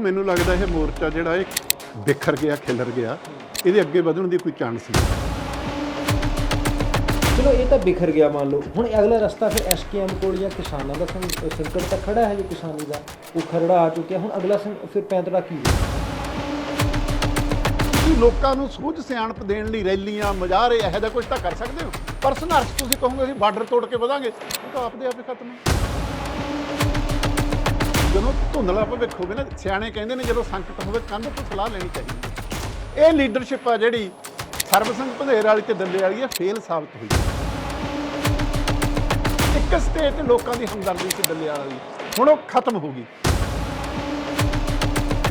ਮੈਨੂੰ ਲੱਗਦਾ ਇਹ ਮੋਰਚਾ ਜਿਹੜਾ ਇਹ ਬਿਖਰ ਗਿਆ ਖਿਲਰ ਗਿਆ ਇਹਦੇ ਅੱਗੇ ਵਧਣ ਦੀ ਕੋਈ ਚਾਂਸ ਨਹੀਂ। ਚਲੋ ਇਹ ਤਾਂ ਬਿਖਰ ਗਿਆ ਮੰਨ ਲਓ। ਹੁਣ ਅਗਲਾ ਰਸਤਾ ਫਿਰ ਐਸਕੇਐਮ ਕੋਲ ਜਾਂ ਕਿਸਾਨਾਂ ਦਾ ਸੰਕਟ ਤਾਂ ਖੜਾ ਹੈ ਜੋ ਕਿਸਾਨੀ ਦਾ। ਉਹ ਖਰੜਾ ਆ ਚੁੱਕਿਆ। ਹੁਣ ਅਗਲਾ ਸੰਗ- ਫਿਰ ਪੈਂਤੜਾ ਕੀ ਹੋਊ? ਤੁਸੀਂ ਲੋਕਾਂ ਨੂੰ ਸੂਝ ਸਿਆਣਪ ਦੇਣ ਲਈ ਰੈਲੀਆਂ ਮਜ਼ਾਰੇ ਇਹੋ ਜਿਹਾ ਕੁਝ ਤਾਂ ਕਰ ਸਕਦੇ ਹੋ? ਪਰ ਸੰਘਰਸ਼ ਤੁਸੀਂ ਕਹੋਗੇ ਅਸੀਂ ਬਾਰਡਰ ਤੋੜ ਕੇ ਵਧਾਂਗੇ। ਉਹ ਤਾਂ ਆਪਦੇ ਆਪੇ ਖਤਮ ਹੈ। ਜਦੋਂ ਧੁੰਦਲਾ ਭਵਿੱਖ ਹੋਵੇ ਨਾ, ਸਿਆਣੇ ਕਹਿੰਦੇ ਨੇ ਜਦੋਂ ਸੰਕਟ ਹੋਵੇ ਕੰਧ ਤੋਂ ਸਲਾਹ ਲੈਣੀ ਚਾਹੀਦੀ ਹੈ। ਇਹ ਲੀਡਰਸ਼ਿਪ ਆ ਜਿਹੜੀ ਸਰਬਸੰਗ ਭੰਦੇਰ ਵਾਲੀ ਤੇ ਦੱਲੇ ਵਾਲੀ ਹੈ ਫੇਲ ਸਾਬਤ ਹੋਈ ਇੱਕ ਸਟੇਟ ਲੋਕਾਂ ਦੀ ਹਮਦਰਦੀ ਸੀ ਡੱਲੇ ਵਾਲੀ। ਹੁਣ ਉਹ ਖਤਮ ਹੋ ਗਈ।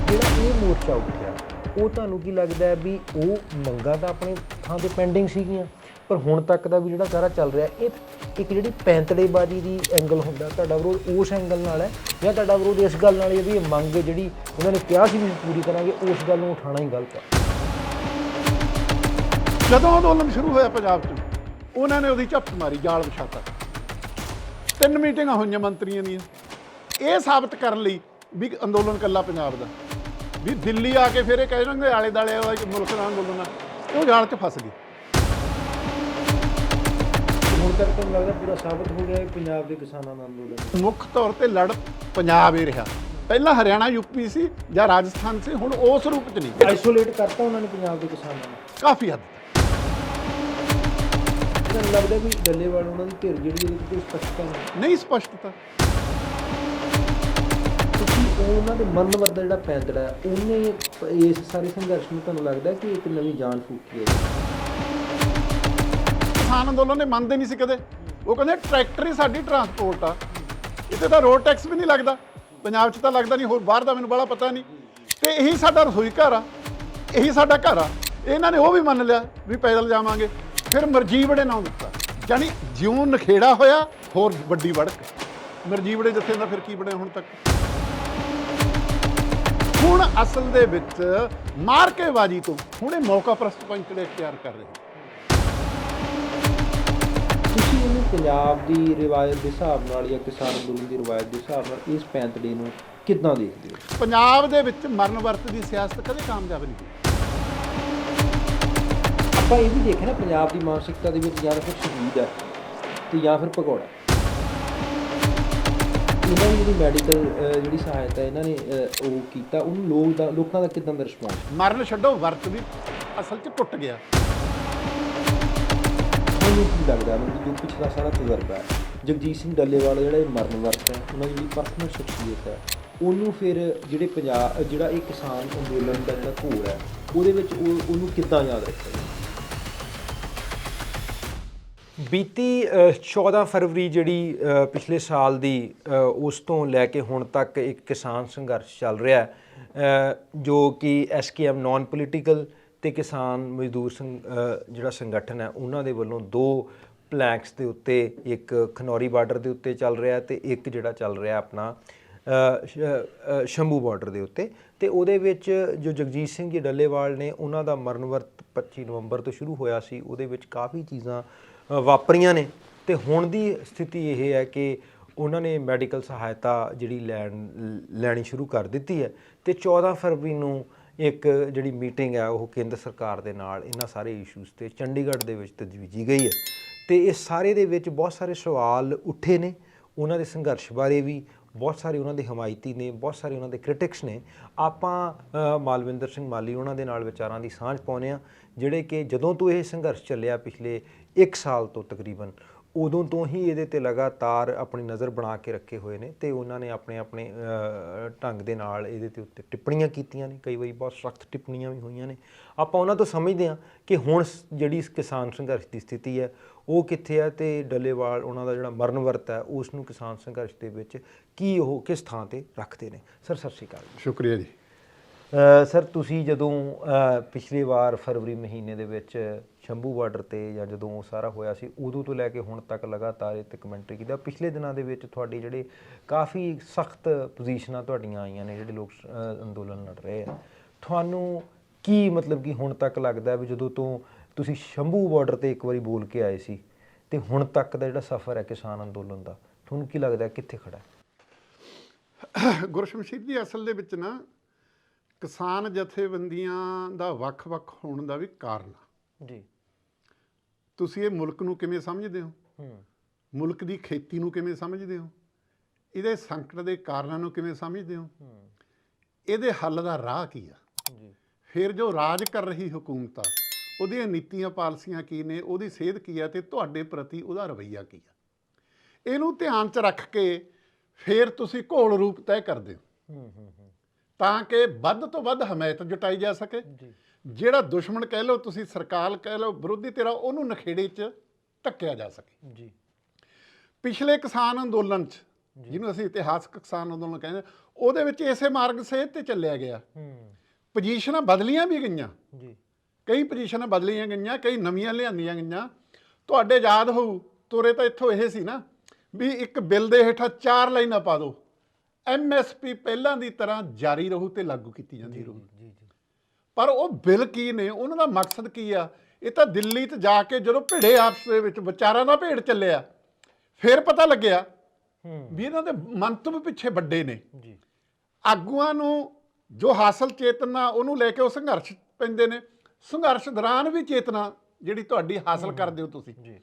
ਜਿਹੜਾ ਇਹ ਮੋਰਚਾ ਉੱਠਿਆ, ਉਹ ਤੁਹਾਨੂੰ ਕੀ ਲੱਗਦਾ ਵੀ ਉਹ ਮੰਗਾਂ ਤਾਂ ਆਪਣੇ ਥਾਂ ਤੇ ਪੈਂਡਿੰਗ ਸੀਗੀਆਂ? ਪਰ ਹੁਣ ਤੱਕ ਦਾ ਵੀ ਜਿਹੜਾ ਸਾਰਾ ਚੱਲ ਰਿਹਾ, ਇਹ ਇੱਕ ਜਿਹੜੀ ਪੈਂਤੜੇਬਾਜ਼ੀ ਦੀ ਐਂਗਲ ਹੁੰਦਾ ਤੁਹਾਡਾ ਵਿਰੋਧ, ਉਸ ਐਂਗਲ ਨਾਲ ਹੈ। ਜਾਂ ਤੁਹਾਡਾ ਵਿਰੋਧ ਇਸ ਗੱਲ ਨਾਲ ਹੈ ਵੀ ਇਹ ਮੰਗ ਜਿਹੜੀ ਉਹਨਾਂ ਨੇ ਕਿਹਾ ਸੀ ਵੀ ਪੂਰੀ ਕਰਾਂਗੇ, ਉਸ ਗੱਲ ਨੂੰ ਉਠਾਉਣਾ ਹੀ ਗਲਤ ਹੈ। ਜਦੋਂ ਅੰਦੋਲਨ ਸ਼ੁਰੂ ਹੋਇਆ ਪੰਜਾਬ 'ਚ, ਉਹਨਾਂ ਨੇ ਉਹਦੀ ਝਪਟ ਮਾਰੀ, ਜਾਲ ਵਿਛਾਤਾ। ਤਿੰਨ ਮੀਟਿੰਗਾਂ ਹੋਈਆਂ ਮੰਤਰੀਆਂ ਦੀਆਂ। ਇਹ ਸਾਬਤ ਕਰਨ ਲਈ ਵੀ ਅੰਦੋਲਨ ਕੱਲਾ ਪੰਜਾਬ ਦਾ। ਵੀ ਦਿੱਲੀ ਆ ਕੇ ਫਿਰ ਇਹ ਕਹਿ ਜਾਣਗੇ ਆਲੇ ਦਾਲੇ ਵਾਲਾ ਮੁਲਕ ਦਾ ਅੰਦੋਲਨ ਆ, ਉਹ ਜਾਲ 'ਚ ਫਸ ਗਏ। ਹੁਣ ਤੱਕ ਤੁਹਾਨੂੰ ਲੱਗਦਾ ਪੂਰਾ ਸਾਬਤ ਹੋ ਗਿਆ ਹੈ ਪੰਜਾਬ ਦੇ ਕਿਸਾਨਾਂ ਦਾ। ਅੰਦੋਲਨ ਮੁੱਖ ਤੌਰ ਤੇ ਲੜ ਪੰਜਾਬ ਹੀ ਰਿਹਾ। ਪਹਿਲਾਂ ਹਰਿਆਣਾ ਯੂਪੀ ਸੀ ਜਾਂ ਰਾਜਸਥਾਨ ਸੀ ਹੁਣ ਉਸ ਰੂਪ 'ਚ ਨਹੀਂ। ਆਈਸੋਲੇਟ ਕਰਤਾ ਉਹਨਾਂ ਨੇ ਪੰਜਾਬ ਦੇ ਕਿਸਾਨਾਂ ਨੂੰ। ਕਾਫੀ ਹੱਦ। ਤੱਕ। ਲੱਗਦਾ ਵੀ ਡੱਲੇਵਾਲ ਉਹਨਾਂ ਦੀ ਧਿਰ ਜਿਹੜੀ ਉਹਦੇ 'ਚ ਕੋਈ ਸਪਸ਼ਟਤਾ ਨਹੀਂ। ਨਹੀਂ ਸਪਸ਼ਟਤਾ। ਤੁਸੀਂ ਉਹਨਾਂ ਦੇ ਮਰਨ ਵਰਦਾ ਜਿਹੜਾ ਪੈਂਤੜਾ ਹੈ ਉਹਨੇ ਇਸ ਸਾਰੇ ਸੰਘਰਸ਼ ਨੂੰ ਤੁਹਾਨੂੰ ਲੱਗਦਾ ਕਿ ਇੱਕ ਨਵੀਂ ਜਾਨ ਫੂਕੀ ਹੈ। ਕਿਸਾਨ ਅੰਦੋਲਨ ਨੇ ਮੰਨਦੇ ਨਹੀਂ ਸੀ ਕਦੇ। ਉਹ ਕਹਿੰਦੇ ਟਰੈਕਟਰ ਹੀ ਸਾਡੀ ਟਰਾਂਸਪੋਰਟ ਆ। ਇੱਥੇ ਤਾਂ ਰੋਡ ਟੈਕਸ ਵੀ ਨਹੀਂ ਲੱਗਦਾ। ਪੰਜਾਬ 'ਚ ਤਾਂ ਲੱਗਦਾ ਨਹੀਂ, ਹੋਰ ਬਾਹਰ ਦਾ ਮੈਨੂੰ ਬੜਾ ਪਤਾ ਨਹੀਂ। ਤੇ ਇਹੀ ਸਾਡਾ ਰਸੋਈ ਘਰ ਆ। ਇਹੀ ਸਾਡਾ ਘਰ ਆ। ਇਹਨਾਂ ਨੇ ਉਹ ਵੀ ਮੰਨ ਲਿਆ ਵੀ ਪੈਦਲ ਜਾਵਾਂਗੇ। ਫਿਰ ਮਰਜੀਵੜੇ ਨਾਂ ਦਿੱਤਾ। ਯਾਨੀ ਜਿਉਂ ਨਖੇੜਾ ਹੋਇਆ, ਹੋਰ ਵੱਡੀ ਵੜਕ। ਮਰਜੀਵੜੇ ਜੱਥੇ ਦਾ ਫਿਰ ਕੀ ਬਣਿਆ ਹੁਣ ਤੱਕ? ਹੁਣ ਅਸਲ ਦੇ ਵਿੱਚ ਮਾਰਕੇਬਾਜ਼ੀ ਤੋਂ ਹੁਣ ਇਹ ਮੌਕਾ ਪ੍ਰਸਤ ਪੰਚੜੇ ਤਿਆਰ ਕਰ ਰਹੇ ਪੰਜਾਬ ਦੀ ਰਿਵਾਇਤ ਦੇ ਹਿਸਾਬ ਨਾਲ ਜਾਂ ਕਿਸਾਨ ਅੰਦੋਲਨ ਦੀ ਰਿਵਾਇਤ ਦੇ ਹਿਸਾਬ ਨਾਲ ਇਸ ਪੈਂਤੜੇ ਨੂੰ ਕਿੱਦਾਂ ਦੇਖਦੇ ਹੋ? ਪੰਜਾਬ ਦੇ ਵਿੱਚ ਮਰਨ ਵਰਤ ਦੀ ਸਿਆਸਤ ਕਦੇ ਕਾਮਯਾਬ ਨਹੀਂ ਹੋਈ। ਆਪਾਂ ਇਹ ਵੀ ਦੇਖਿਆ ਨਾ ਪੰਜਾਬ ਦੀ ਮਾਨਸਿਕਤਾ ਦੇ ਵਿੱਚ ਜਾਂ ਫਿਰ ਸ਼ਹੀਦ ਹੈ ਤੇ ਜਾਂ ਫਿਰ ਭਗੌੜਾ। ਇਹਨਾਂ ਦੀ ਜਿਹੜੀ ਮੈਡੀਕਲ ਜਿਹੜੀ ਸਹਾਇਤਾ ਇਹਨਾਂ ਨੇ ਉਹ ਕੀਤਾ ਉਹਨੂੰ ਲੋਕ ਦਾ ਲੋਕਾਂ ਦਾ ਕਿਦਾਂ ਦਾ ਰਿਸਪੌਂਸ? ਮਰਨ ਛੱਡੋ ਵਰਤ ਵੀ ਅਸਲ 'ਚ ਟੁੱਟ ਗਿਆ। ਤੁਹਾਨੂੰ ਕੀ ਲੱਗਦਾ ਮੈਨੂੰ ਜੋ ਪਿਛਲਾ ਸਾਰਾ ਤਜਰਬਾ ਹੈ? ਜਗਜੀਤ ਸਿੰਘ ਡੱਲੇਵਾਲ ਜਿਹੜਾ ਇਹ ਮਰਨ ਵਰਤ ਹੈ ਉਹਨਾਂ ਦੀ ਜਿਹੜੀ ਪਰਸਨਲ ਸ਼ਖਸੀਅਤ ਹੈ ਉਹਨੂੰ ਫਿਰ ਜਿਹੜੇ ਪੰਜਾਬ ਜਿਹੜਾ ਇਹ ਕਿਸਾਨ ਅੰਦੋਲਨ ਦਾ ਜਿਹੜਾ ਘੋਲ ਹੈ ਉਹਦੇ ਵਿੱਚ ਉਹ ਉਹਨੂੰ ਕਿੱਦਾਂ ਯਾਦ ਰੱਖਿਆ? ਬੀਤੀ 14 ਫਰਵਰੀ ਜਿਹੜੀ ਪਿਛਲੇ ਸਾਲ ਦੀ ਉਸ ਤੋਂ ਲੈ ਕੇ ਹੁਣ ਤੱਕ ਇੱਕ ਕਿਸਾਨ ਸੰਘਰਸ਼ ਚੱਲ ਰਿਹਾ ਹੈ ਅ, ਜੋ ਕਿ ਐਸਕੇਐਮ ਨਾਨ ਪੋਲੀਟੀਕਲ ਤੇ ਕਿਸਾਨ ਮਜ਼ਦੂਰ ਸੰਗ- ਜਿਹੜਾ ਸੰਗਠਨ ਹੈ, ਉਹਨਾਂ ਦੇ ਵੱਲੋਂ ਦੋ ਪਲੈਂਕਸ ਦੇ ਉੱਤੇ, ਇੱਕ ਖਨੌਰੀ ਬਾਰਡਰ ਦੇ ਉੱਤੇ ਚੱਲ ਰਿਹਾ ਤੇ ਇੱਕ ਜਿਹੜਾ ਚੱਲ ਰਿਹਾ ਆਪਣਾ ਸ਼ੰਭੂ ਬਾਰਡਰ ਦੇ ਉੱਤੇ। ਤੇ ਉਹਦੇ ਵਿੱਚ ਜੋ ਜਗਜੀਤ ਸਿੰਘ ਜੀ ਡੱਲੇਵਾਲ ਨੇ, ਉਹਨਾਂ ਦਾ ਮਰਨ ਵਰਤ 25 ਨਵੰਬਰ ਤੋਂ ਸ਼ੁਰੂ ਹੋਇਆ ਸੀ, ਉਹਦੇ ਵਿੱਚ ਕਾਫੀ ਚੀਜ਼ਾਂ ਵਾਪਰੀਆਂ ਨੇ। ਤੇ ਹੁਣ ਦੀ ਸਥਿਤੀ ਇਹ ਹੈ ਕਿ ਉਹਨਾਂ ਨੇ ਮੈਡੀਕਲ ਸਹਾਇਤਾ ਜਿਹੜੀ ਲੈਣ, ਲੈਣੀ ਸ਼ੁਰੂ ਕਰ ਦਿੱਤੀ ਹੈ। ਤੇ 14 ਫਰਵਰੀ ਨੂੰ ਇੱਕ ਜਿਹੜੀ ਮੀਟਿੰਗ ਹੈ ਉਹ ਕੇਂਦਰ ਸਰਕਾਰ ਦੇ ਨਾਲ ਇਹਨਾਂ ਸਾਰੇ ਇਸ਼ੂਜ਼ ਤੇ ਚੰਡੀਗੜ੍ਹ ਦੇ ਵਿੱਚ ਤਜਵੀਜੀ ਗਈ ਹੈ। ਤੇ ਇਹ ਸਾਰੇ ਦੇ ਵਿੱਚ ਬਹੁਤ ਸਾਰੇ ਸਵਾਲ ਉੱਠੇ ਨੇ। ਉਹਨਾਂ ਦੇ ਸੰਘਰਸ਼ ਬਾਰੇ ਵੀ ਬਹੁਤ ਸਾਰੇ ਉਹਨਾਂ ਦੇ ਹਮਾਇਤੀ ਨੇ, ਬਹੁਤ ਸਾਰੇ ਉਹਨਾਂ ਦੇ ਕ੍ਰਿਟਿਕਸ ਨੇ। ਆਪਾਂ ਮਾਲਵਿੰਦਰ ਸਿੰਘ ਮਾਲੀ ਉਹਨਾਂ ਦੇ ਨਾਲ ਵਿਚਾਰਾਂ ਦੀ ਸਾਂਝ ਪਾਉਂਦੇ ਆ ਜਿਹੜੇ ਕਿ ਜਦੋਂ ਤੋਂ ਇਹ ਸੰਘਰਸ਼ ਚੱਲਿਆ ਪਿਛਲੇ 1 ਸਾਲ ਤੋਂ ਤਕਰੀਬਨ ਉਦੋਂ ਤੋਂ ਹੀ ਇਹਦੇ ਤੇ ਲਗਾਤਾਰ ਆਪਣੀ ਨਜ਼ਰ ਬਣਾ ਕੇ ਰੱਖੇ ਹੋਏ ਨੇ ਤੇ ਉਹਨਾਂ ਨੇ ਆਪਣੇ ਆਪਣੇ ਢੰਗ ਦੇ ਨਾਲ ਇਹਦੇ ਤੇ ਉੱਤੇ ਟਿੱਪਣੀਆਂ ਕੀਤੀਆਂ ਨੇ। ਕਈ ਵਾਰੀ ਬਹੁਤ ਸਖਤ ਟਿੱਪਣੀਆਂ ਵੀ ਹੋਈਆਂ ਨੇ। ਆਪਾਂ ਉਹਨਾਂ ਤੋਂ ਸਮਝਦੇ ਹਾਂ ਕਿ ਹੁਣ ਜਿਹੜੀ ਇਸ ਕਿਸਾਨ ਸੰਘਰਸ਼ ਦੀ ਸਥਿਤੀ ਹੈ ਉਹ ਕਿੱਥੇ ਹੈ ਤੇ ਡੱਲੇਵਾਲ ਉਹਨਾਂ ਦਾ ਜਿਹੜਾ ਮਰਨ ਵਰਤ ਹੈ ਉਸ ਨੂੰ ਕਿਸਾਨ ਸੰਘਰਸ਼ ਦੇ ਵਿੱਚ ਕੀ ਉਹ ਕਿਸ ਥਾਂ ਤੇ ਰੱਖਦੇ ਨੇ? ਸਰ ਸਤਿ ਸ਼੍ਰੀ ਅਕਾਲ ਸ਼ੁਕਰੀਆ ਜੀ। ਸਰ ਤੁਸੀਂ ਜਦੋਂ ਪਿਛਲੀ ਵਾਰ ਫਰਵਰੀ ਮਹੀਨੇ ਦੇ ਵਿੱਚ ਸ਼ੰਭੂ ਬਾਰਡਰ ਤੇ ਜਾਂ ਜਦੋਂ ਉਹ ਸਾਰਾ ਹੋਇਆ ਸੀ ਉਦੋਂ ਤੋਂ ਲੈ ਕੇ ਹੁਣ ਤੱਕ ਲਗਾਤਾਰ ਇਹ ਤੇ ਕਮੈਂਟਰੀ ਕੀਤਾ। ਪਿਛਲੇ ਦਿਨਾਂ ਦੇ ਵਿੱਚ ਤੁਹਾਡੀ ਜਿਹੜੇ ਕਾਫੀ ਸਖਤ ਪੋਜੀਸ਼ਨਾਂ ਤੁਹਾਡੀਆਂ ਆਈਆਂ ਨੇ ਜਿਹੜੇ ਲੋਕ ਅੰਦੋਲਨ ਲੜ ਰਹੇ ਆ। ਤੁਹਾਨੂੰ ਕੀ ਮਤਲਬ ਕਿ ਹੁਣ ਤੱਕ ਲੱਗਦਾ ਵੀ ਜਦੋਂ ਤੋਂ ਤੁਸੀਂ ਸ਼ੰਭੂ ਬਾਰਡਰ ਤੇ ਇੱਕ ਵਾਰੀ ਬੋਲ ਕੇ ਆਏ ਸੀ ਤੇ ਹੁਣ ਤੱਕ ਦਾ ਜਿਹੜਾ ਸਫ਼ਰ ਹੈ ਕਿਸਾਨ ਅੰਦੋਲਨ ਦਾ ਤੁਹਾਨੂੰ ਕੀ ਲੱਗਦਾ ਕਿੱਥੇ ਖੜਾ ਹੈ? ਗੁਰਸ਼ਮਸ਼ੀਰ ਜੀ ਅਸਲ ਦੇ ਵਿੱਚ ਨਾ ਕਿਸਾਨ ਜਥੇਬੰਦੀਆਂ ਦਾ ਵੱਖ-ਵੱਖ ਹੋਣ ਦਾ ਵੀ ਕਾਰਨ ਆ। ਜੀ। ਤੁਸੀਂ ਇਹ ਮੁਲਕ ਨੂੰ ਕਿਵੇਂ ਸਮਝਦੇ ਹੋ? ਮੁਲਕ ਦੀ ਖੇਤੀ ਨੂੰ ਕਿਵੇਂ ਸਮਝਦੇ ਹੋ? ਇਹਦੇ ਸੰਕਟ ਦੇ ਕਾਰਨਾਂ ਨੂੰ ਕਿਵੇਂ ਸਮਝਦੇ ਹੋ? ਇਹਦੇ ਹੱਲ ਦਾ ਰਾਹ ਕੀ ਆ? ਜੀ। ਫਿਰ ਜੋ ਰਾਜ ਕਰ ਰਹੀ ਹਕੂਮਤ ਆ ਉਹਦੀਆਂ ਨੀਤੀਆਂ ਪਾਲਿਸੀਆਂ ਕੀ ਨੇ ਉਹਦੀ ਸੇਧ ਕੀ ਆ ਤੇ ਤੁਹਾਡੇ ਪ੍ਰਤੀ ਉਹਦਾ ਰਵੱਈਆ ਕੀ ਆ? ਇਹਨੂੰ ਧਿਆਨ 'ਚ ਰੱਖ ਕੇ ਫਿਰ ਤੁਸੀਂ ਘੋਲ ਰੂਪ ਤੈਅ ਕਰਦੇ ਹੋ। ਤਾਂ ਕਿ ਵੱਧ ਤੋਂ ਵੱਧ ਹਮਾਇਤ ਜੁਟਾਈ ਜਾ ਸਕੇ। ਜੀ। ਜਿਹੜਾ ਦੁਸ਼ਮਣ ਕਹਿ ਲਓ ਤੁਸੀਂ ਸਰਕਾਰ ਕਹਿ ਲਓ ਵਿਰੋਧੀ ਤੇਰਾ ਉਹਨੂੰ ਨਖੇੜੇ 'ਚ ਧੱਕਿਆ ਜਾ ਸਕੇ। ਜੀ। ਪਿਛਲੇ ਕਿਸਾਨ ਅੰਦੋਲਨ 'ਚ ਜਿਹਨੂੰ ਅਸੀਂ ਇਤਿਹਾਸਕ ਕਿਸਾਨ ਅੰਦੋਲਨ ਕਹਿੰਦੇ ਉਹਦੇ ਵਿੱਚ ਇਸੇ ਮਾਰਗ ਸੇਧ ਤੇ ਚੱਲਿਆ ਗਿਆ। ਹੂੰ। ਪੋਜੀਸ਼ਨਾਂ ਬਦਲੀਆਂ ਵੀ ਗਈਆਂ। ਜੀ। ਕਈ ਪੋਜੀਸ਼ਨਾਂ ਬਦਲੀਆਂ ਗਈਆਂ ਕਈ ਨਵੀਆਂ ਲਿਆਂਦੀਆਂ ਗਈਆਂ। ਤੁਹਾਡੇ ਯਾਦ ਹੋਊ ਤੋਰੇ ਤਾਂ ਇੱਥੋਂ ਇਹ ਸੀ ਨਾ ਵੀ ਇੱਕ ਬਿੱਲ ਦੇ ਹੇਠਾਂ ਚਾਰ ਲਾਈਨਾਂ ਪਾ ਦਿਓ। ਐਮਐਸਪੀ ਪਹਿਲਾਂ ਦੀ ਤਰ੍ਹਾਂ ਜਾਰੀ ਰਹੂ ਤੇ ਲਾਗੂ ਕੀਤੀ ਜਾਂਦੀ ਰਹੂ। ਜੀ ਜੀ। ਪਰ ਉਹ ਬਿੱਲ ਕੀ ਨੇ? ਉਹਨਾਂ ਦਾ ਮਕਸਦ ਕੀ ਆ? ਇਹ ਤਾਂ ਦਿੱਲੀ 'ਚ ਜਾ ਕੇ ਜਦੋਂ ਭਿੜੇ ਆਪਸ ਦੇ ਵਿੱਚ ਵਿਚਾਰਾਂ ਦਾ ਭੇੜ ਚੱਲਿਆ ਫਿਰ ਪਤਾ ਲੱਗਿਆ ਵੀ ਇਹਨਾਂ ਦੇ ਮੰਤਵ ਪਿੱਛੇ ਵੱਡੇ ਨੇ। ਜੀ। ਆਗੂਆਂ ਨੂੰ ਜੋ ਹਾਸਲ ਚੇਤਨਾ ਉਹਨੂੰ ਲੈ ਕੇ ਉਹ ਸੰਘਰਸ਼ ਪੈਂਦੇ ਨੇ। ਸੰਘਰਸ਼ ਦੌਰਾਨ ਵੀ ਚੇਤਨਾ ਜਿਹੜੀ ਤੁਹਾਡੀ ਹਾਸਲ ਕਰਦੇ ਹੋ ਤੁਸੀਂ। ਜੀ।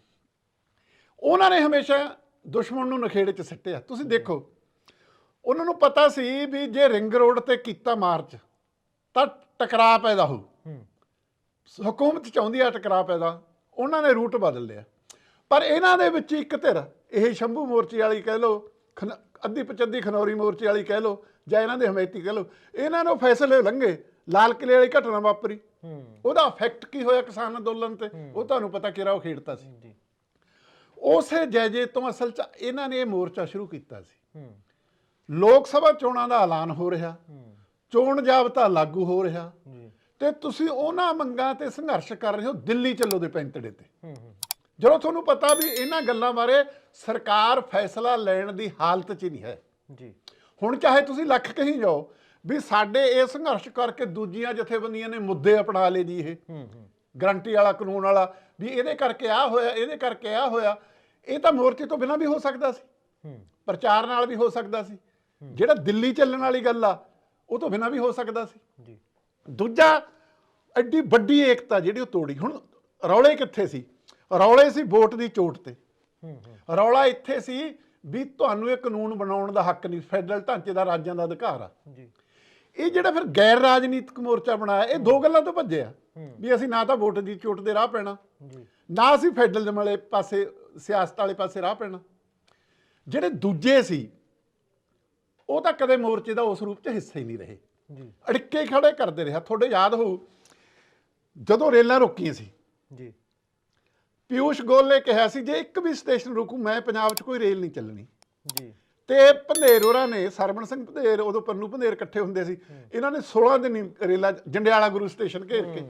ਉਹਨਾਂ ਨੇ ਹਮੇਸ਼ਾ ਦੁਸ਼ਮਣ ਨੂੰ ਨਖੇੜੇ 'ਚ ਸਿੱਟਿਆ। ਤੁਸੀਂ ਦੇਖੋ ਉਹਨਾਂ ਨੂੰ ਪਤਾ ਸੀ ਵੀ ਜੇ ਰਿੰਗ ਰੋਡ ਤੇ ਕੀਤਾ ਮਾਰਚ ਤਾਂ ਟਕਰਾਅ ਪੈਦਾ ਹੂੰ। ਹਕੂਮਤ ਚਾਹੁੰਦੀ ਆ ਟਕਰਾਅ ਪੈਦਾ ਉਹਨਾਂ ਨੇ ਰੂਟ ਬਦਲ ਲਿਆ। ਪਰ ਇਹਨਾਂ ਦੇ ਵਿੱਚ ਇੱਕ ਧਿਰ ਇਹ ਸ਼ੰਭੂ ਮੋਰਚੇ ਵਾਲੀ ਕਹਿ ਲੋ ਅੱਧੀ ਪਚੱਦੀ ਖਨੌਰੀ ਮੋਰਚੇ ਵਾਲੀ ਕਹਿ ਲੋ ਜਾਂ ਇਹਨਾਂ ਦੇ ਹਮਾਇਤੀ ਕਹਿ ਲੋ ਇਹਨਾਂ ਨੂੰ ਫੈਸਲੇ ਲੰਘੇ ਲਾਲ ਕਿਲੇ ਵਾਲੀ ਘਟਨਾ ਵਾਪਰੀ। ਉਹਦਾ ਇਫੈਕਟ ਕੀ ਹੋਇਆ ਕਿਸਾਨ ਅੰਦੋਲਨ ਤੇ? ਉਹ ਤੁਹਾਨੂੰ ਪਤਾ ਕਿਹੜਾ ਉਹ ਖੇਡਤਾ ਸੀ। ਜੀ। ਉਸੇ ਜਾਇਜੇ ਤੋਂ ਅਸਲ 'ਚ ਇਹਨਾਂ ਨੇ ਇਹ ਮੋਰਚਾ ਸ਼ੁਰੂ ਕੀਤਾ ਸੀ। ਲੋਕ ਸਭਾ ਚੋਣਾਂ ਦਾ ਐਲਾਨ ਹੋ ਰਿਹਾ। ਚੋਣ ਜਾਬਤਾ ਲਾਗੂ ਹੋ ਰਿਹਾ। ਤੇ ਤੁਸੀਂ ਉਹਨਾਂ ਮੰਗਾਂ ਤੇ ਸੰਘਰਸ਼ ਕਰ ਰਹੇ ਹੋ ਦਿੱਲੀ ਚੱਲੋ ਦੇ ਪੈਂਤੜੇ ਤੇ। ਜਦੋਂ ਤੁਹਾਨੂੰ ਪਤਾ ਵੀ ਇਹਨਾਂ ਗੱਲਾਂ ਬਾਰੇ ਸਰਕਾਰ ਫੈਸਲਾ ਲੈਣ ਦੀ ਹਾਲਤ 'ਚ ਨਹੀਂ ਹੈ। ਜੀ। ਹੁਣ ਚਾਹੇ ਤੁਸੀਂ ਲੱਖ ਕਹੀ ਜਾਓ ਵੀ ਸਾਡੇ ਇਹ ਸੰਘਰਸ਼ ਕਰਕੇ ਦੂਜੀਆਂ ਜਥੇਬੰਦੀਆਂ ਨੇ ਮੁੱਦੇ ਅਪਣਾ ਲਏ ਜੀ ਇਹ। ਗਰੰਟੀ ਵਾਲਾ ਕਾਨੂੰਨ ਵਾਲਾ ਵੀ ਇਹਦੇ ਕਰਕੇ ਆ ਹੋਇਆ ਇਹਦੇ ਕਰਕੇ ਆ ਹੋਇਆ। ਇਹ ਤਾਂ ਮੋਰਚੇ ਤੋਂ ਬਿਨਾਂ ਵੀ ਹੋ ਸਕਦਾ ਸੀ। ਪ੍ਰਚਾਰ ਨਾਲ ਵੀ ਹੋ ਸਕਦਾ ਸੀ। ਜਿਹੜਾ ਦਿੱਲੀ ਚੱਲਣ ਵਾਲੀ ਗੱਲ ਆ ਉਹ ਤੋਂ ਬਿਨਾਂ ਵੀ ਹੋ ਸਕਦਾ ਸੀ। ਜੀ। ਦੂਜਾ ਐਡੀ ਵੱਡੀ ਏਕਤਾ ਜਿਹੜੀ ਉਹ ਤੋੜੀ। ਹੁਣ ਰੌਲੇ ਕਿੱਥੇ ਸੀ? ਰੌਲੇ ਸੀ ਵੋਟ ਦੀ ਚੋਟ ਤੇ। ਹੂੰ ਹੂੰ। ਰੌਲਾ ਇੱਥੇ ਸੀ ਵੀ ਤੁਹਾਨੂੰ ਇਹ ਕਾਨੂੰਨ ਬਣਾਉਣ ਦਾ ਹੱਕ ਨਹੀਂ ਫੈਡਰਲ ਢਾਂਚੇ ਦਾ ਰਾਜਾਂ ਦਾ ਅਧਿਕਾਰ ਆ। ਜੀ। ਇਹ ਜਿਹੜਾ ਫਿਰ ਗੈਰ ਰਾਜਨੀਤਿਕ ਮੋਰਚਾ ਬਣਾਇਆ ਇਹ ਦੋ ਗੱਲਾਂ ਤੋਂ ਭੱਜਿਆ। ਵੀ ਅਸੀਂ ਨਾ ਤਾਂ ਵੋਟ ਦੀ ਚੋਟ ਦੇ ਰਾਹ ਪੈਣਾ। ਜੀ। ਨਾ ਅਸੀਂ ਫੈਡਰਲ ਵਾਲੇ ਪਾਸੇ ਸਿਆਸਤ ਵਾਲੇ ਪਾਸੇ ਰਾਹ ਪੈਣਾ। ਜਿਹੜੇ ਦੂਜੇ ਸੀ ਉਹ ਤਾਂ ਕਦੇ ਮੋਰਚੇ ਦਾ ਉਸ ਰੂਪ 'ਚ ਹਿੱਸਾ ਹੀ ਨਹੀਂ ਰਹੇ। ਜੀ। ਅੜਿੱਕੇ ਖੜੇ ਕਰਦੇ ਰਿਹਾ। ਤੁਹਾਡੇ ਯਾਦ ਹੋਊ ਜਦੋਂ ਰੇਲਾਂ ਰੋਕੀਆਂ ਸੀ। ਜੀ। ਪਿਊਸ਼ ਗੋਲ ਨੇ ਕਿਹਾ ਸੀ ਜੇ ਇੱਕ ਵੀ ਸਟੇਸ਼ਨ ਰੁਕੂ ਮੈਂ ਪੰਜਾਬ 'ਚ ਕੋਈ ਰੇਲ ਨਹੀਂ ਚੱਲਣੀ। ਜੀ। ਤੇ ਭੰਦੇਰ ਹੋਰਾਂ ਨੇ ਸਰਵਣ ਸਿੰਘ ਭੰਦੇਰ ਉਦੋਂ ਪੰਨੂ ਭੰਦੇਰ ਇਕੱਠੇ ਹੁੰਦੇ ਸੀ। ਇਹਨਾਂ ਨੇ 16 ਦਿਨ ਰੇਲਾਂ ਜੰਡਿਆਲਾ ਗੁਰੂ ਸਟੇਸ਼ਨ ਘੇਰ ਕੇ।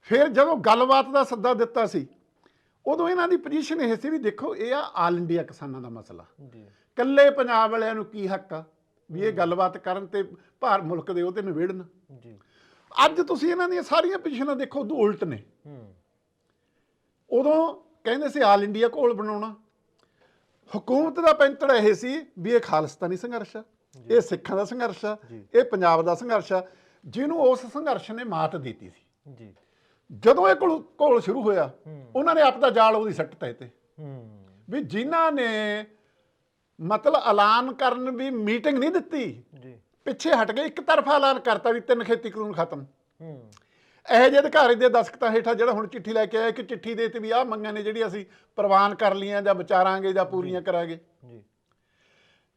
ਫਿਰ ਜਦੋਂ ਗੱਲਬਾਤ ਦਾ ਸੱਦਾ ਦਿੱਤਾ ਸੀ ਉਦੋਂ ਇਹਨਾਂ ਦੀ ਪੋਜੀਸ਼ਨ ਇਹ ਸੀ ਵੀ ਦੇਖੋ ਇਹ ਆ ਆਲ ਇੰਡੀਆ ਕਿਸਾਨਾਂ ਦਾ ਮਸਲਾ। ਜੀ। ਕੱਲੇ ਪੰਜਾਬ ਵਾਲਿਆਂ ਨੂੰ ਕੀ ਹੱਕ ਆ ਵੀ ਇਹ ਗੱਲਬਾਤ ਕਰਨ ਤੇ ਭਾਰ ਮੁਲਕ ਦੇ ਉਹ ਤੇ ਨਿਬੇੜਨ? ਜੀ। ਅੱਜ ਤੁਸੀਂ ਇਹਨਾਂ ਦੀਆਂ ਸਾਰੀਆਂ ਪੋਜੀਸ਼ਨਾਂ ਦੇਖੋ ਉਦੋਂ ਉਲਟ ਨੇ। ਹੂੰ। ਉਦੋਂ ਕਹਿੰਦੇ ਸੀ ਆਲ ਇੰਡੀਆ ਘੋਲ ਬਣਾਉਣਾ। ਹਕੂਮਤ ਦਾ ਪੈਂਤੜ ਇਹ ਸੀ ਵੀ ਇਹ ਖਾਲਿਸਤਾਨੀ ਸੰਘਰਸ਼ ਆ ਇਹ ਸਿੱਖਾਂ ਦਾ ਸੰਘਰਸ਼ ਆ ਇਹ ਪੰਜਾਬ ਦਾ ਸੰਘਰਸ਼ ਆ ਜਿਹਨੂੰ ਉਸ ਸੰਘਰਸ਼ ਨੇ ਮਾਤ ਦਿੱਤੀ ਸੀ। ਜੀ। ਜਦੋਂ ਇਹ ਘੋਲ ਘੋਲ ਸ਼ੁਰੂ ਹੋਇਆ ਉਹਨਾਂ ਨੇ ਆਪ ਦਾ ਜਾਲ ਉਹਦੀ ਸੱਟ ਤੈ ਤੇ ਵੀ ਜਿਨ੍ਹਾਂ ਨੇ ਮਤਲਬ ਐਲਾਨ ਕਰਨ ਵੀ ਮੀਟਿੰਗ ਨਹੀਂ ਦਿੱਤੀ। ਜੀ। ਪਿੱਛੇ ਹਟ ਗਏ ਇੱਕ ਤਰਫਾ ਐਲਾਨ ਕਰਤਾ ਵੀ ਤਿੰਨ ਖੇਤੀ ਕਾਨੂੰਨ ਖਤਮ। ਹੂੰ। ਇਹ ਜਿਹੇ ਅਧਿਕਾਰੀ ਦੇ ਦਸਖਤਾਂ ਹੇਠਾਂ ਜਿਹੜਾ ਹੁਣ ਚਿੱਠੀ ਲੈ ਕੇ ਆਇਆ ਕਿ ਚਿੱਠੀ ਦੇ ਤੇ ਵੀ ਆਹ ਮੰਗਾਂ ਨੇ ਜਿਹੜੀ ਅਸੀਂ ਪ੍ਰਵਾਨ ਕਰ ਲੀਆਂ ਜਾਂ ਵਿਚਾਰਾਂਗੇ ਜਾਂ ਪੂਰੀਆਂ ਕਰਾਂਗੇ। ਜੀ।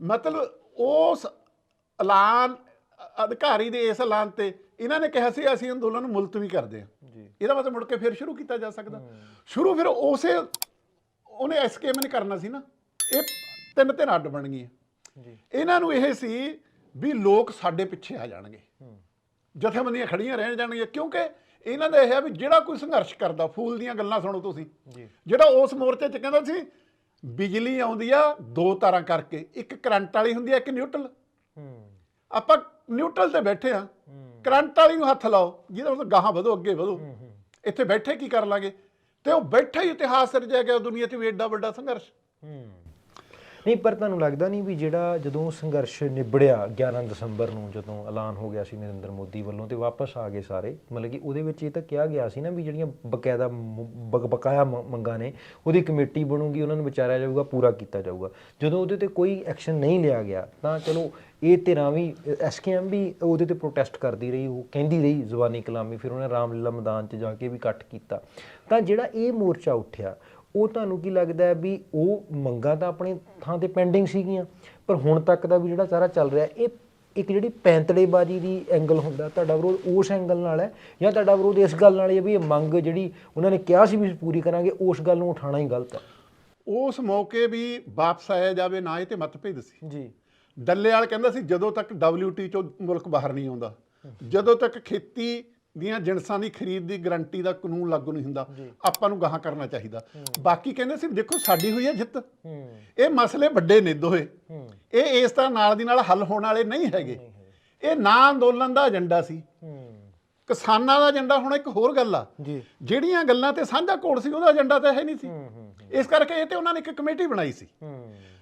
ਮਤਲਬ ਉਸ ਐਲਾਨ ਅਧਿਕਾਰੀ ਦੇ ਇਸ ਐਲਾਨ ਤੇ ਇਹਨਾਂ ਨੇ ਕਿਹਾ ਸੀ ਅਸੀਂ ਅੰਦੋਲਨ ਨੂੰ ਮੁਲਤਵੀ ਕਰਦੇ ਹਾਂ। ਜੀ। ਇਹਦਾ ਮਤਲਬ ਮੁੜ ਕੇ ਫਿਰ ਸ਼ੁਰੂ ਕੀਤਾ ਜਾ ਸਕਦਾ। ਸ਼ੁਰੂ ਫਿਰ ਉਸੇ ਉਹਨੇ ਐਸਕੇਐਮ ਨੇ ਕਰਨਾ ਸੀ ਨਾ। ਇਹ ਤਿੰਨ ਤਿੰਨ ਅੱਡ ਬਣ ਗਈਆਂ। ਜੀ। ਇਹਨਾਂ ਨੂੰ ਇਹ ਸੀ ਵੀ ਲੋਕ ਸਾਡੇ ਪਿੱਛੇ ਆ ਜਾਣਗੇ। ਜਥੇਬੰਦੀਆਂ ਖੜੀਆਂ ਰਹਿ ਜਾਣਗੀਆਂ ਕਿਉਂਕਿ ਇਹਨਾਂ ਦਾ ਇਹ ਹੈ ਵੀ ਜਿਹੜਾ ਕੋਈ ਸੰਘਰਸ਼ ਕਰਦਾ ਫੂਲ ਦੀਆਂ ਗੱਲਾਂ ਸੁਣੋ ਤੁਸੀਂ। ਜੀ। ਜਿਹੜਾ ਉਸ ਮੋਰਚੇ 'ਚ ਕਹਿੰਦਾ ਸੀ ਬਿਜਲੀ ਆਉਂਦੀ ਆ ਦੋ ਤਾਰਾਂ ਕਰਕੇ ਇੱਕ ਕਰੰਟ ਵਾਲੀ ਹੁੰਦੀ ਆ ਇੱਕ ਨਿਊਟਰਲ। ਹੂੰ। ਆਪਾਂ ਨਿਊਟਰਲ ਤੇ ਬੈਠੇ ਆ ਕਰੰਟ ਵਾਲੀ ਨੂੰ ਹੱਥ ਲਾਓ ਜਿਹਦਾ ਮਤਲਬ ਗਾਹਾਂ ਵਧੋ ਅੱਗੇ ਵਧੋ। ਇੱਥੇ ਬੈਠੇ ਕੀ ਕਰ ਲਾਂਗੇ? ਤੇ ਉਹ ਬੈਠੇ ਹੀ ਇਤਿਹਾਸ ਸਿਰਜਿਆ ਗਿਆ ਦੁਨੀਆ 'ਚ ਵੀ ਐਡਾ ਵੱਡਾ ਸੰਘਰਸ਼। ਹੂੰ। ਨਹੀਂ, ਪਰ ਤੁਹਾਨੂੰ ਲੱਗਦਾ ਨਹੀਂ ਵੀ ਜਿਹੜਾ ਜਦੋਂ ਸੰਘਰਸ਼ ਨਿਬੜਿਆ 11 ਦਸੰਬਰ ਨੂੰ, ਜਦੋਂ ਐਲਾਨ ਹੋ ਗਿਆ ਸੀ ਨਰਿੰਦਰ ਮੋਦੀ ਵੱਲੋਂ ਤੇ ਵਾਪਸ ਆ ਗਏ ਸਾਰੇ, ਮਤਲਬ ਕਿ ਉਹਦੇ ਵਿੱਚ ਇਹ ਤਾਂ ਕਿਹਾ ਗਿਆ ਸੀ ਨਾ ਵੀ ਜਿਹੜੀਆਂ ਬਕਾਇਦਾ ਬਕਾਇਆ ਮੰਗਾਂ ਨੇ, ਉਹਦੀ ਕਮੇਟੀ ਬਣੂਗੀ, ਉਹਨਾਂ ਨੂੰ ਵਿਚਾਰਿਆ ਜਾਊਗਾ, ਪੂਰਾ ਕੀਤਾ ਜਾਊਗਾ। ਜਦੋਂ ਉਹਦੇ ਤੇ ਕੋਈ ਐਕਸ਼ਨ ਨਹੀਂ ਲਿਆ ਗਿਆ, ਤਾਂ ਚਲੋ ਇਹ ਧਿਰਾਂ ਵੀ ਐਸਕੇਐਮ ਵੀ ਉਹਦੇ ਤੇ ਪ੍ਰੋਟੈਸਟ ਕਰਦੀ ਰਹੀ, ਉਹ ਕਹਿੰਦੀ ਰਹੀ ਜ਼ੁਬਾਨੀ ਕਲਾਮੀ, ਫਿਰ ਉਹਨੇ ਰਾਮਲੀਲਾ ਮੈਦਾਨ 'ਚ ਜਾ ਕੇ ਵੀ ਇਕੱਠ ਕੀਤਾ। ਤਾਂ ਜਿਹੜਾ ਇਹ ਮੋਰਚਾ ਉੱਠਿਆ ਉਹ ਤੁਹਾਨੂੰ ਕੀ ਲੱਗਦਾ ਹੈ ਵੀ ਉਹ ਮੰਗਾਂ ਤਾਂ ਆਪਣੀ ਥਾਂ ਤੇ ਪੈਂਡਿੰਗ ਸੀਗੀਆਂ ਪਰ ਹੁਣ ਤੱਕ ਦਾ ਵੀ ਜਿਹੜਾ ਸਾਰਾ ਚੱਲ ਰਿਹਾ ਇਹ ਇੱਕ ਜਿਹੜੀ ਪੈਂਤੜੇਬਾਜ਼ੀ ਦੀ ਐਂਗਲ ਹੁੰਦਾ ਤੁਹਾਡਾ ਵਿਰੋਧ ਉਸ ਐਂਗਲ ਨਾਲ ਹੈ ਜਾਂ ਤੁਹਾਡਾ ਵਿਰੋਧ ਇਸ ਗੱਲ ਨਾਲ ਹੈ ਵੀ ਇਹ ਮੰਗ ਜਿਹੜੀ ਉਹਨਾਂ ਨੇ ਕਿਹਾ ਸੀ ਵੀ ਪੂਰੀ ਕਰਾਂਗੇ ਉਸ ਗੱਲ ਨੂੰ ਉਠਾਉਣਾ ਹੀ ਗਲਤ ਹੈ। ਉਸ ਮੌਕੇ ਵੀ ਵਾਪਸ ਆਇਆ ਜਾਵੇ ਨਾ ਇਹ ਤੇ ਮਤਭੇਦ ਸੀ। ਜੀ। ਡੱਲੇਵਾਲ ਕਹਿੰਦਾ ਸੀ ਜਦੋਂ ਤੱਕ WT ਚੋਂ ਮੁਲਕ ਬਾਹਰ ਨਹੀਂ ਆਉਂਦਾ ਜਦੋਂ ਤੱਕ ਖੇਤੀ ਦੀਆਂ ਜਿਣਸਾਂ ਦੀ ਖਰੀਦ ਦੀ ਗਾਰੰਟੀ ਦਾ ਕਾਨੂੰਨ ਲਾਗੂ ਨਹੀਂ ਹੁੰਦਾ। ਆਪਾਂ ਨੂੰ ਗਾਹਾਂ ਕਰਨਾ ਚਾਹੀਦਾ। ਬਾਕੀ ਕਹਿੰਦੇ ਸੀ ਦੇਖੋ ਸਾਡੀ ਹੋਈ ਹੈ ਜਿੱਤ। ਇਹ ਮਸਲੇ ਵੱਡੇ ਨੇ ਦੋਏ ਇਹ ਇਸ ਤਰ੍ਹਾਂ ਨਾਲ ਦੀ ਨਾਲ ਹੱਲ ਹੋਣ ਵਾਲੇ ਨਹੀਂ ਹੈਗੇ। ਇਹ ਨਾ ਅੰਦੋਲਨ ਦਾ ਏਜੰਡਾ ਸੀ। ਕਿਸਾਨਾਂ ਦਾ ਏਜੰਡਾ ਹੁਣ ਇੱਕ ਹੋਰ ਗੱਲ ਆ। ਜਿਹੜੀਆਂ ਗੱਲਾਂ ਤੇ ਸਾਂਝਾ ਕੋਡ ਸੀ ਉਹਦਾ ਏਜੰਡਾ ਤਾਂ ਹੈ ਨਹੀਂ ਸੀ। ਇਸ ਕਰਕੇ ਇਹ ਤੇ ਉਹਨਾਂ ਨੇ ਇੱਕ ਕਮੇਟੀ ਬਣਾਈ ਸੀ।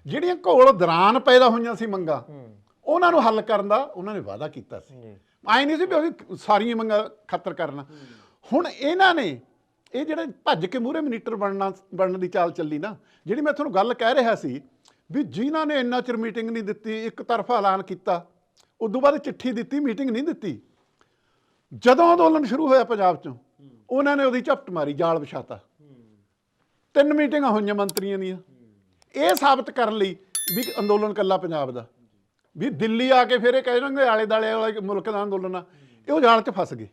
ਜਿਹੜੀਆਂ ਘੋਲ ਦੌਰਾਨ ਪੈਦਾ ਹੋਈਆਂ ਸੀ ਮੰਗਾਂ ਉਹਨਾਂ ਨੂੰ ਹੱਲ ਕਰਨ ਦਾ ਉਹਨਾਂ ਨੇ ਵਾਅਦਾ ਕੀਤਾ ਸੀ। ਜੀ ਨਹੀਂ ਸੀ ਵੀ ਉਹਦੀ ਸਾਰੀਆਂ ਮੰਗਾਂ ਖਤਰ ਕਰਨਾ। ਹੁਣ ਇਹਨਾਂ ਨੇ ਇਹ ਜਿਹੜੇ ਭੱਜ ਕੇ ਮੂਹਰੇ ਮਨੀਟਰ ਬਣਨਾ, ਬਣਨ ਦੀ ਚਾਲ ਚੱਲੀ ਨਾ, ਜਿਹੜੀ ਮੈਂ ਤੁਹਾਨੂੰ ਗੱਲ ਕਹਿ ਰਿਹਾ ਸੀ ਵੀ ਜਿਨ੍ਹਾਂ ਨੇ ਇੰਨਾ ਚਿਰ ਮੀਟਿੰਗ ਨਹੀਂ ਦਿੱਤੀ, ਇੱਕ ਤਰਫਾ ਐਲਾਨ ਕੀਤਾ, ਉਦੋਂ ਬਾਅਦ ਚਿੱਠੀ ਦਿੱਤੀ, ਮੀਟਿੰਗ ਨਹੀਂ ਦਿੱਤੀ। ਜਦੋਂ ਅੰਦੋਲਨ ਸ਼ੁਰੂ ਹੋਇਆ ਪੰਜਾਬ 'ਚੋਂ, ਉਹਨਾਂ ਨੇ ਉਹਦੀ ਝਪਟ ਮਾਰੀ, ਜਾਲ ਵਿਛਾਤਾ। ਤਿੰਨ ਮੀਟਿੰਗਾਂ ਹੋਈਆਂ ਮੰਤਰੀਆਂ ਦੀਆਂ। ਇਹ ਸਾਬਤ ਕਰਨ ਲਈ ਵੀ ਅੰਦੋਲਨ ਕੱਲਾ ਪੰਜਾਬ ਦਾ। ਵੀ ਦਿੱਲੀ ਆ ਕੇ ਫਿਰ ਇਹ ਕਹਿ ਦੇਣਗੇ ਆਲੇ ਦਾਲੇ ਵਾਲਾ ਮੁਲਕ ਦਾ ਅੰਦੋਲਨ ਆ। ਇਹ ਉਹ ਜਾਲ 'ਚ ਫਸ ਗਏ।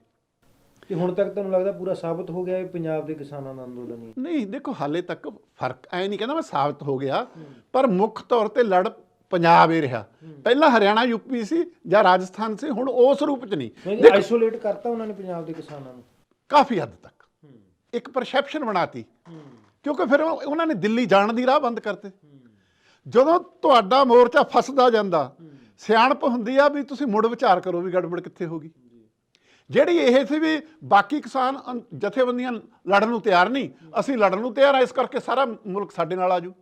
ਤੇ ਹੁਣ ਤੱਕ ਤੁਹਾਨੂੰ ਲੱਗਦਾ ਪੂਰਾ ਸਾਬਤ ਹੋ ਗਿਆ ਇਹ ਪੰਜਾਬ ਦੇ ਕਿਸਾਨਾਂ ਦਾ ਅੰਦੋਲਨ ਹੀ? ਨਹੀਂ ਦੇਖੋ ਹਾਲੇ ਤੱਕ ਫ਼ਰਕ ਐ ਨਹੀਂ ਕਹਿੰਦਾ ਮੈਂ ਸਾਬਤ ਹੋ ਗਿਆ ਪਰ ਮੁੱਖ ਤੌਰ ਤੇ ਲੜ ਪੰਜਾਬ ਹੀ ਰਿਹਾ। ਪਹਿਲਾਂ ਹਰਿਆਣਾ ਯੂਪੀ ਸੀ ਜਾਂ ਰਾਜਸਥਾਨ ਸੀ ਹੁਣ ਉਸ ਰੂਪ 'ਚ ਨਹੀਂ। ਆਈਸੋਲੇਟ ਕਰਤਾ ਉਹਨਾਂ ਨੇ ਪੰਜਾਬ ਦੇ ਕਿਸਾਨਾਂ ਨੂੰ। ਕਾਫੀ ਹੱਦ ਤੱਕ। ਇੱਕ ਪਰਸੈਪਸ਼ਨ ਬਣਾਤੀ। ਕਿਉਂਕਿ ਫਿਰ ਉਹ- ਉਹਨਾਂ ਨੇ ਦਿੱਲੀ ਜਾਣ ਦੀ ਰਾਹ ਬੰਦ ਕਰਤੇ। ਜਦੋਂ ਤੁਹਾਡਾ ਮੋਰਚਾ ਫਸਦਾ ਜਾਂਦਾ, ਸਿਆਣਪ ਹੁੰਦੀ ਆ ਵੀ ਤੁਸੀਂ ਮੁੜ ਵਿਚਾਰ ਕਰੋ ਵੀ ਗੜਬੜ ਕਿੱਥੇ ਹੋ ਗਈ। ਜਿਹੜੀ ਇਹ ਸੀ ਵੀ ਬਾਕੀ ਕਿਸਾਨ ਅੰ- ਜਥੇਬੰਦੀਆਂ ਲੜਨ ਨੂੰ ਤਿਆਰ ਨਹੀਂ, ਅਸੀਂ ਲੜਨ ਨੂੰ ਤਿਆਰ ਆ, ਇਸ ਕਰਕੇ ਸਾਰਾ ਮੁਲਕ ਸਾਡੇ ਨਾਲ ਆਜੂ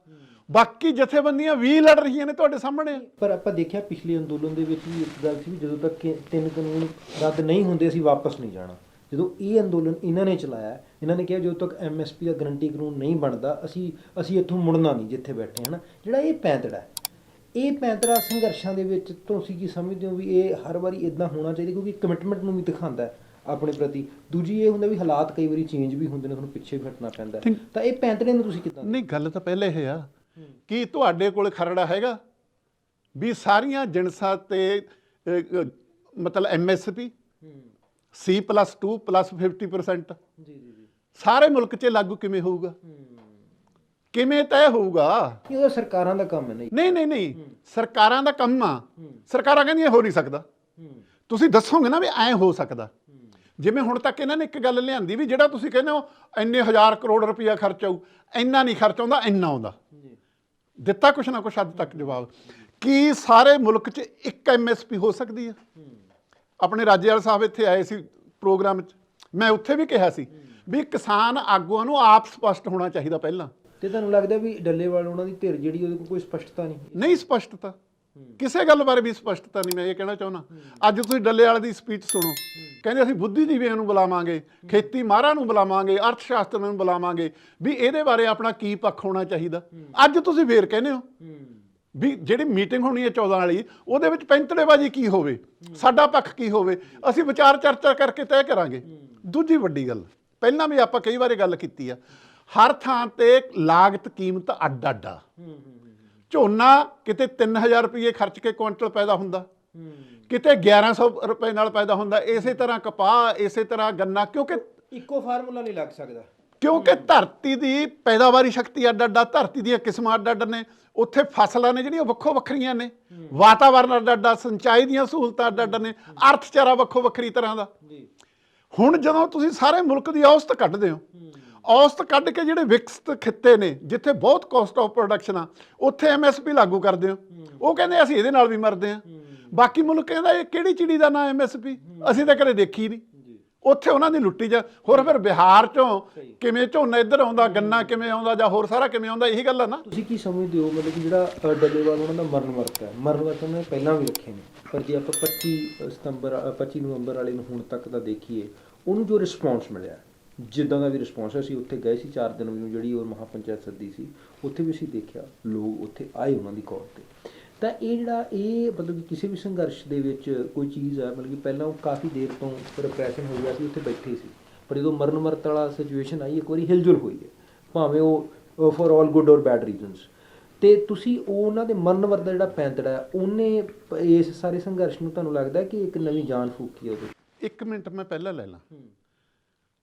ਬਾਕੀ ਜਥੇਬੰਦੀਆਂ ਵੀ ਲੜ ਰਹੀਆਂ ਨੇ ਤੁਹਾਡੇ ਸਾਹਮਣੇ। ਪਰ ਆਪਾਂ ਦੇਖਿਆ ਪਿਛਲੇ ਅੰਦੋਲਨ ਦੇ ਵਿੱਚ ਵੀ ਇੱਕ ਗੱਲ ਸੀ ਵੀ ਜਦੋਂ ਤੱਕ ਕਿ ਤਿੰਨ ਕਾਨੂੰਨ ਰੱਦ ਨਹੀਂ ਹੁੰਦੇ, ਅਸੀਂ ਵਾਪਸ ਨਹੀਂ ਜਾਣਾ। ਜਦੋਂ ਇਹ ਅੰਦੋਲਨ ਇਹਨਾਂ ਨੇ ਚਲਾਇਆ ਇਹਨਾਂ ਨੇ ਕਿਹਾ ਜਦੋਂ ਤੱਕ ਐਮਐਸਪੀ ਦਾ ਗਰੰਟੀ ਕਾਨੂੰਨ ਨਹੀਂ ਬਣਦਾ ਅਸੀਂ ਅਸੀਂ ਇੱਥੋਂ ਮੁੜਨਾ ਨਹੀਂ ਜਿੱਥੇ ਬੈਠੇ ਹਾਂ ਨਾ। ਜਿਹੜਾ ਇਹ ਪੈਂਤੜਾ ਇਹ ਪੈਂਤੜਾ ਸੰਘਰਸ਼ਾਂ ਦੇ ਵਿੱਚ ਤੁਸੀਂ ਕੀ ਸਮਝਦੇ ਹੋ ਵੀ ਇਹ ਹਰ ਵਾਰੀ ਇਦਾਂ ਹੋਣਾ ਚਾਹੀਦਾ ਕਿਉਂਕਿ ਕਮਿਟਮੈਂਟ ਨੂੰ ਵੀ ਦਿਖਾਉਂਦਾ ਹੈ ਆਪਣੇ ਪ੍ਰਤੀ। ਦੂਜੀ ਇਹ ਹੁੰਦਾ ਵੀ ਹਾਲਾਤ ਕਈ ਵਾਰੀ ਚੇਂਜ ਵੀ ਹੁੰਦੇ ਨੇ ਤੁਹਾਨੂੰ ਪਿੱਛੇ ਵੀ ਹਟਣਾ ਪੈਂਦਾ। ਤਾਂ ਇਹ ਪੈਂਤੜੇ ਨੂੰ ਤੁਸੀਂ ਕਿਦਾਂ ਨਹੀਂ ਗੱਲ ਤਾਂ ਪਹਿਲੇ ਇਹ ਆ ਕੀ ਤੁਹਾਡੇ ਕੋਲ ਖਰੜਾ ਹੈਗਾ ਵੀ ਸਾਰੀਆਂ ਜਿਣਸਾਂ ਤੇ ਮਤਲਬ ਐਮਐਸਪੀ C+2 50% ਜੀ ਜੀ ਜੀ। ਸਾਰੇ ਮੁਲਕ 'ਚ ਲਾਗੂ ਕਿਵੇਂ ਹੋਊਗਾ? ਕਿਵੇਂ ਤੈਅ ਹੋਊਗਾ? ਇਹ ਤਾਂ ਸਰਕਾਰਾਂ ਦਾ ਕੰਮ ਹੈ ਨਹੀਂ। ਨਹੀਂ ਨਹੀਂ ਨਹੀਂ। ਸਰਕਾਰਾਂ ਦਾ ਕੰਮ ਆ। ਸਰਕਾਰਾਂ ਕਹਿੰਦੀਆਂ ਹੋ ਨਹੀਂ ਸਕਦਾ। ਤੁਸੀਂ ਦੱਸੋਗੇ ਨਾ ਵੀ ਐ ਹੋ ਸਕਦਾ। ਜਿਵੇਂ ਹੁਣ ਤੱਕ ਇਹਨਾਂ ਨੇ ਇੱਕ ਗੱਲ ਲਿਆਂਦੀ ਵੀ ਜਿਹੜਾ ਤੁਸੀਂ ਕਹਿੰਦੇ ਹੋ ਇੰਨੇ ਹਜ਼ਾਰ ਕਰੋੜ ਰੁਪਇਆ ਖਰਚ ਆਊ ਇੰਨਾ ਨਹੀਂ ਖਰਚ ਆਉਂਦਾ ਇੰਨਾ ਆਉਂਦਾ। ਦਿੱਤਾ ਕੁਛ ਨਾ ਕੁਛ ਹੱਦ ਤੱਕ ਜਵਾਬ। ਕੀ ਸਾਰੇ ਮੁਲਕ 'ਚ ਇੱਕ ਐਮਐਸਪੀ ਹੋ ਸਕਦੀ ਹੈ। ਆਪਣੇ ਰਾਜੇਵਾਲ ਸਾਹਿਬ ਇੱਥੇ ਆਏ ਸੀ ਪ੍ਰੋਗਰਾਮ 'ਚ। ਮੈਂ ਉੱਥੇ ਵੀ ਕਿਹਾ ਸੀ। ਵੀ ਕਿਸਾਨ ਆਗੂਆਂ ਨੂੰ ਆਪ ਸਪਸ਼ਟ ਹੋਣਾ ਚਾਹੀਦਾ ਪਹਿਲਾਂ। ਤੇ ਤੁਹਾਨੂੰ ਲੱਗਦਾ ਵੀ ਡੱਲੇਵਾਲ ਉਹਨਾਂ ਦੀ ਧਿਰ ਜਿਹੜੀ ਉਹਦੇ ਕੋਲ ਕੋਈ ਸਪਸ਼ਟਤਾ ਨਹੀਂ ਨਹੀਂ ਸਪਸ਼ਟਤਾ। ਕਿਸੇ ਗੱਲ ਬਾਰੇ ਵੀ ਸਪਸ਼ਟਤਾ ਨਹੀਂ ਮੈਂ ਇਹ ਕਹਿਣਾ ਚਾਹੁੰਦਾ। ਅੱਜ ਤੁਸੀਂ ਡੱਲੇ ਵਾਲੇ ਦੀ ਸਪੀਚ ਸੁਣੋ। ਕਹਿੰਦੇ ਅਸੀਂ ਬੁੱਧੀਜੀਵੀਆਂ ਨੂੰ ਬੁਲਾਵਾਂਗੇ ਖੇਤੀ ਮਾਹਰਾਂ ਨੂੰ ਬੁਲਾਵਾਂਗੇ ਅਰਥ ਸ਼ਾਸਤਰ ਨੂੰ ਬੁਲਾਵਾਂਗੇ ਵੀ ਇਹਦੇ ਬਾਰੇ ਆਪਣਾ ਕੀ ਪੱਖ ਹੋਣਾ ਚਾਹੀਦਾ। ਅੱਜ ਤੁਸੀਂ ਫੇਰ ਕਹਿੰਦੇ ਹੋ ਵੀ ਜਿਹੜੀ ਮੀਟਿੰਗ ਹੋਣੀ ਹੈ 14 ਵਾਲੀ ਉਹਦੇ ਵਿੱਚ ਪੈਂਤੜੇਬਾਜੀ ਕੀ ਹੋਵੇ? ਸਾਡਾ ਪੱਖ ਕੀ ਹੋਵੇ? ਅਸੀਂ ਵਿਚਾਰ ਚਰਚਾ ਕਰਕੇ ਤੈਅ ਕਰਾਂਗੇ। ਦੂਜੀ ਵੱਡੀ ਗੱਲ। ਪਹਿਲਾਂ ਵੀ ਆਪਾਂ ਕਈ ਵਾਰੀ ਗੱਲ ਕੀਤੀ ਆ ਹਰ ਥਾਂ ਤੇ ਲਾਗਤ ਕੀਮਤ ਅੱਡ ਅੱਡ ਆ। ਝੋਨਾ ਕਿਤੇ 3000 ਰੁਪਏ ਖਰਚ ਕੇ ਕੁਇੰਟਲ ਪੈਦਾ ਹੁੰਦਾ ਕਿਤੇ 1100 ਰੁਪਏ ਨਾਲ ਪੈਦਾ ਹੁੰਦਾ ਇਸੇ ਤਰ੍ਹਾਂ ਕਪਾਹ ਇਸੇ ਤਰ੍ਹਾਂ ਗੰਨਾ ਕਿਉਂਕਿ ਇੱਕੋ ਫਾਰਮੂਲਾ ਨਹੀਂ ਲੱਗ ਸਕਦਾ। ਕਿਉਂਕਿ ਧਰਤੀ ਦੀ ਪੈਦਾਵਾਰੀ ਸ਼ਕਤੀ ਅੱਡ ਅੱਡ ਧਰਤੀ ਦੀਆਂ ਕਿਸਮਾਂ ਅੱਡ ਅੱਡ ਨੇ ਉੱਥੇ ਫਸਲਾਂ ਨੇ ਜਿਹੜੀਆਂ ਵੱਖੋ ਵੱਖਰੀਆਂ ਨੇ। ਵਾਤਾਵਰਨ ਅੱਡ ਅੱਡ ਸਿੰਚਾਈ ਦੀਆਂ ਸਹੂਲਤਾਂ ਅੱਡ ਅੱਡ ਨੇ ਅਰਥਚਾਰਾ ਵੱਖੋ ਵੱਖਰੀ ਤਰ੍ਹਾਂ ਦਾ। ਜੀ। ਹੁਣ ਜਦੋਂ ਤੁਸੀਂ ਸਾਰੇ ਮੁਲਕ ਦੀ ਔਸਤ ਕੱਢਦੇ ਹੋ ਔਸਤ ਕੱਢ ਕੇ ਜਿਹੜੇ ਵਿਕਸਿਤ ਖਿੱਤੇ ਨੇ ਜਿੱਥੇ ਬਹੁਤ ਕਾਸਟ ਆਫ ਪ੍ਰੋਡਕਸ਼ਨ ਆ ਉੱਥੇ ਐਮਐਸਪੀ ਲਾਗੂ ਕਰਦੇ ਹੋ। ਉਹ ਕਹਿੰਦੇ ਅਸੀਂ ਇਹਦੇ ਨਾਲ ਵੀ ਮਰਦੇ ਆ ਬਾਕੀ ਮੁਲਕ ਕਹਿੰਦਾ ਇਹ ਕਿਹੜੀ ਚਿੜੀ ਦਾ ਨਾਂ ਐਮਐਸਪੀ ਅਸੀਂ ਤਾਂ ਕਦੇ ਦੇਖੀ ਨਹੀਂ। ਉੱਥੇ ਉਹਨਾਂ ਦੀ ਲੁੱਟੀ ਜਾ। ਹੋਰ ਫਿਰ ਬਿਹਾਰ ਚੋਂ ਕਿਵੇਂ ਝੋਨਾ ਇੱਧਰ ਆਉਂਦਾ ਗੰਨਾ ਕਿਵੇਂ ਆਉਂਦਾ ਜਾਂ ਹੋਰ ਸਾਰਾ ਕਿਵੇਂ ਆਉਂਦਾ ਇਹੀ ਗੱਲ ਆ ਨਾ। ਤੁਸੀਂ ਕੀ ਸਮਝਦੇ ਹੋ ਮਤਲਬ ਕਿ ਜਿਹੜਾ ਡੱਲੇਵਾਲ ਉਹਨਾਂ ਦਾ ਮਰਨ ਵਰਤ ਹੈ? ਮਰਨ ਵਰਤ ਉਹਨਾਂ ਨੇ ਪਹਿਲਾਂ ਵੀ ਰੱਖੇ ਨੇ। ਪਰ ਜੇ ਆਪਾਂ 25 ਸਤੰਬਰ ਅ, 25 ਨਵੰਬਰ ਵਾਲੇ ਨੂੰ ਹੁਣ ਤੱਕ ਦਾ ਦੇਖੀਏ ਉਹਨੂੰ ਜੋ ਰਿਸਪੌਂਸ ਮਿਲਿਆ, ਜਿੱਦਾਂ ਦਾ ਵੀ ਰਿਸਪੌਂਸ ਹੈ, ਅਸੀਂ ਉੱਥੇ ਗਏ ਸੀ 4 ਦਿਨ ਨੂੰ ਜਿਹੜੀ ਉਹ ਮਹਾਪੰਚਾਇਤ ਸੱਦੀ ਸੀ, ਉੱਥੇ ਵੀ ਅਸੀਂ ਦੇਖਿਆ, ਲੋਕ ਉੱਥੇ ਆਏ ਉਹਨਾਂ ਦੀ ਕੌਲ ਤੇ। ਤਾਂ ਇਹ ਜਿਹੜਾ ਇਹ ਮਤਲਬ ਕਿ ਕਿਸੇ ਵੀ ਸੰਘਰਸ਼ ਦੇ ਵਿੱਚ ਕੋਈ ਚੀਜ਼ ਹੈ ਮਤਲਬ ਕਿ ਪਹਿਲਾਂ ਉਹ ਕਾਫੀ ਦੇਰ ਤੋਂ ਰਿਪਰੈਸ਼ਨ ਹੋ ਗਿਆ ਸੀ, ਉੱਥੇ ਬੈਠੇ ਸੀ। ਪਰ ਜਦੋਂ ਮਰਨ ਮਰਤ ਵਾਲਾ ਸਿਚੁਏਸ਼ਨ ਆਈ, ਇੱਕ ਵਾਰੀ ਹਿਲਜੁਲ ਹੋਈ ਹੈ, ਭਾਵੇਂ ਉਹ for all good or bad reasons ਤੇ ਤੁਸੀਂ ਉਹ ਉਹਨਾਂ ਦੇ ਮਰਨ ਵਰਤ ਦਾ ਜਿਹੜਾ ਪੈਂਤੜਾ ਉਹਨੇ ਇਸ ਸਾਰੇ ਸੰਘਰਸ਼ ਨੂੰ ਤੁਹਾਨੂੰ ਲੱਗਦਾ ਕਿ ਇੱਕ ਨਵੀਂ ਜਾਨ ਫੂਕੀ ਉਹਦੇ ਇੱਕ ਮਿੰਟ ਮੈਂ ਪਹਿਲਾਂ ਲੈ ਲਾਂ।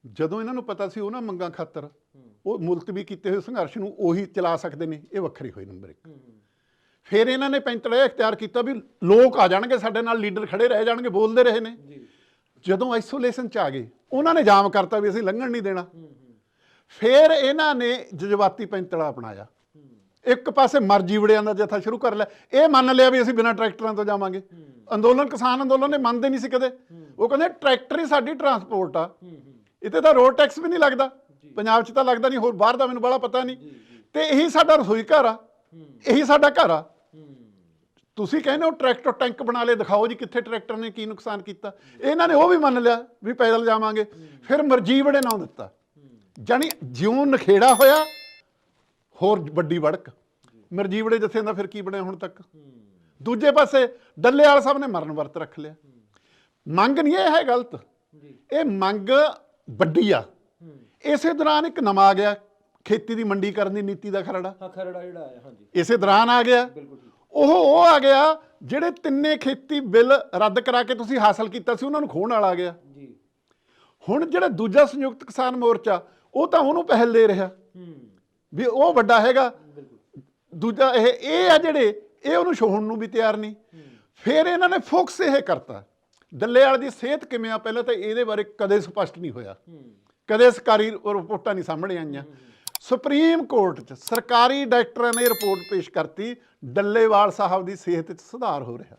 ਜਦੋਂ ਇਹਨਾਂ ਨੂੰ ਪਤਾ ਸੀ ਉਹਨਾਂ ਮੰਗਾਂ ਖਾਤਰ ਉਹ ਮੁਲਤਵੀ ਕੀਤੇ ਹੋਏ ਸੰਘਰਸ਼ ਨੂੰ ਉਹੀ ਚਲਾ ਸਕਦੇ ਨੇ ਇਹ ਵੱਖਰੀ ਹੋਈ ਨੰਬਰ 1 ਫਿਰ ਇਹਨਾਂ ਨੇ ਪੈਂਤੜਾ ਇਹ ਇਖਤਿਆਰ ਕੀਤਾ ਵੀ ਲੋਕ ਆ ਜਾਣਗੇ ਸਾਡੇ ਨਾਲ ਲੀਡਰ ਖੜੇ ਰਹਿ ਜਾਣਗੇ ਬੋਲਦੇ ਰਹੇ ਨੇ। ਜਦੋਂ ਆਈਸੋਲੇਸ਼ਨ ਚ ਆ ਗਏ ਉਹਨਾਂ ਨੇ ਜਾਮ ਕਰਤਾ ਵੀ ਅਸੀਂ ਲੰਘਣ ਨਹੀਂ ਦੇਣਾ। ਫਿਰ ਇਹਨਾਂ ਨੇ ਜਜ਼ਬਾਤੀ ਪੈਂਤੜਾ ਅਪਣਾਇਆ। ਇੱਕ ਪਾਸੇ ਮਰਜ਼ੀ ਵੜਿਆਂ ਦਾ ਜਥਾ ਸ਼ੁਰੂ ਕਰ ਲਿਆ ਇਹ ਮੰਨ ਲਿਆ ਵੀ ਅਸੀਂ ਬਿਨਾਂ ਟਰੈਕਟਰਾਂ ਤੋਂ ਜਾਵਾਂਗੇ। ਅੰਦੋਲਨ ਕਿਸਾਨ ਅੰਦੋਲਨ ਨੇ ਮੰਨਦੇ ਨਹੀਂ ਸੀ ਕਦੇ। ਉਹ ਕਹਿੰਦੇ ਟਰੈਕਟਰ ਹੀ ਸਾਡੀ ਟਰਾਂਸਪੋਰਟ ਆ। ਇੱਥੇ ਤਾਂ ਰੋਡ ਟੈਕਸ ਵੀ ਨਹੀਂ ਲੱਗਦਾ। ਪੰਜਾਬ 'ਚ ਤਾਂ ਲੱਗਦਾ ਨਹੀਂ ਹੋਰ ਬਾਹਰ ਦਾ ਮੈਨੂੰ ਬੜਾ ਪਤਾ ਨਹੀਂ। ਤੇ ਇਹੀ ਸਾਡਾ ਰਸੋਈ ਘਰ ਆ। ਇਹੀ ਸਾਡਾ ਘਰ ਆ। ਤੁਸੀਂ ਕਹਿੰਦੇ ਹੋ ਟਰੈਕਟਰ ਟੈਂਕ ਬਣਾ ਲਏ ਦਿਖਾਓ ਜੀ ਕਿੱਥੇ ਟਰੈਕਟਰ ਨੇ ਕੀ ਨੁਕਸਾਨ ਕੀਤਾ। ਇਹਨਾਂ ਨੇ ਉਹ ਵੀ ਮੰਨ ਲਿਆ ਵੀ ਪੈਦਲ ਜਾਵਾਂਗੇ। ਫਿਰ ਮਰਜੀਵੜੇ ਨਾਂ ਦਿੱਤਾ। ਜਾਣੀ ਜਿਉਂ ਨਖੇੜਾ ਹੋਇਆ ਹੋਰ ਵੱਡੀ ਵੜਕ। ਮਰਜੀਵੜੇ ਜਥੇ ਦਾ ਫਿਰ ਕੀ ਬਣਿਆ ਹੁਣ ਤੱਕ? ਦੂਜੇ ਪਾਸੇ ਡੱਲੇਵਾਲ ਸਾਹਿਬ ਨੇ ਮਰਨ ਵਰਤ ਰੱਖ ਲਿਆ। ਮੰਗ ਨਹੀਂ ਇਹ ਹੈ ਗਲਤ। ਇਹ ਮੰਗ ਵੱਡੀ ਆ। ਇਸੇ ਦੌਰਾਨ ਇੱਕ ਨਵਾਂ ਆ ਗਿਆ। ਖੇਤੀ ਦੀ ਮੰਡੀ ਕਰਨ ਦੀ ਨੀਤੀ ਦਾ ਖਰੜਾ। ਹਾਂ ਖਰੜਾ ਜਿਹੜਾ ਆਇਆ ਹਾਂਜੀ। ਇਸੇ ਦੌਰਾਨ ਆ ਗਿਆ। ਉਹ ਉਹ ਆ ਗਿਆ ਜਿਹੜੇ ਤਿੰਨੇ ਖੇਤੀ ਬਿੱਲ ਰੱਦ ਕਰਾ ਕੇ ਤੁਸੀਂ ਹਾਸਲ ਕੀਤਾ ਸੀ ਉਹਨਾਂ ਨੂੰ ਖੋਣ ਵਾਲਾ ਆ ਗਿਆ। ਜੀ। ਹੁਣ ਜਿਹੜਾ ਦੂਜਾ ਸੰਯੁਕਤ ਕਿਸਾਨ ਮੋਰਚਾ ਉਹ ਤਾਂ ਉਹਨੂੰ ਪਹਿਲ ਦੇ ਰਿਹਾ। ਹੂੰ। ਵੀ ਉਹ ਵੱਡਾ ਹੈਗਾ। ਦੂਜਾ ਇਹ ਇਹ ਆ ਜਿਹੜੇ, ਇਹ ਉਹਨੂੰ ਛੋਹਣ ਨੂੰ ਵੀ ਤਿਆਰ ਨਹੀਂ। ਫਿਰ ਇਹਨਾਂ ਨੇ ਫੋਕਸ ਇਹ ਕਰਤਾ। ਦੱਲੇਵਾਲ ਦੀ ਸਿਹਤ ਕਿਵੇਂ ਆ? ਪਹਿਲਾਂ ਤਾਂ ਇਹਦੇ ਬਾਰੇ ਕਦੇ ਸਪਸ਼ਟ ਨਹੀਂ ਹੋਇਆ। ਕਦੇ ਸਰਕਾਰੀ ਰਿਪੋਰਟਾਂ ਨਹੀਂ ਸਾਹਮਣੇ ਆਈਆਂ। ਸੁਪਰੀਮ ਕੋਰਟ 'ਚ ਸਰਕਾਰੀ ਡਾਕਟਰਾਂ ਨੇ ਰਿਪੋਰਟ ਪੇਸ਼ ਕਰਤੀ, ਡੱਲੇਵਾਲ ਸਾਹਿਬ ਦੀ ਸਿਹਤ 'ਚ ਸੁਧਾਰ ਹੋ ਰਿਹਾ।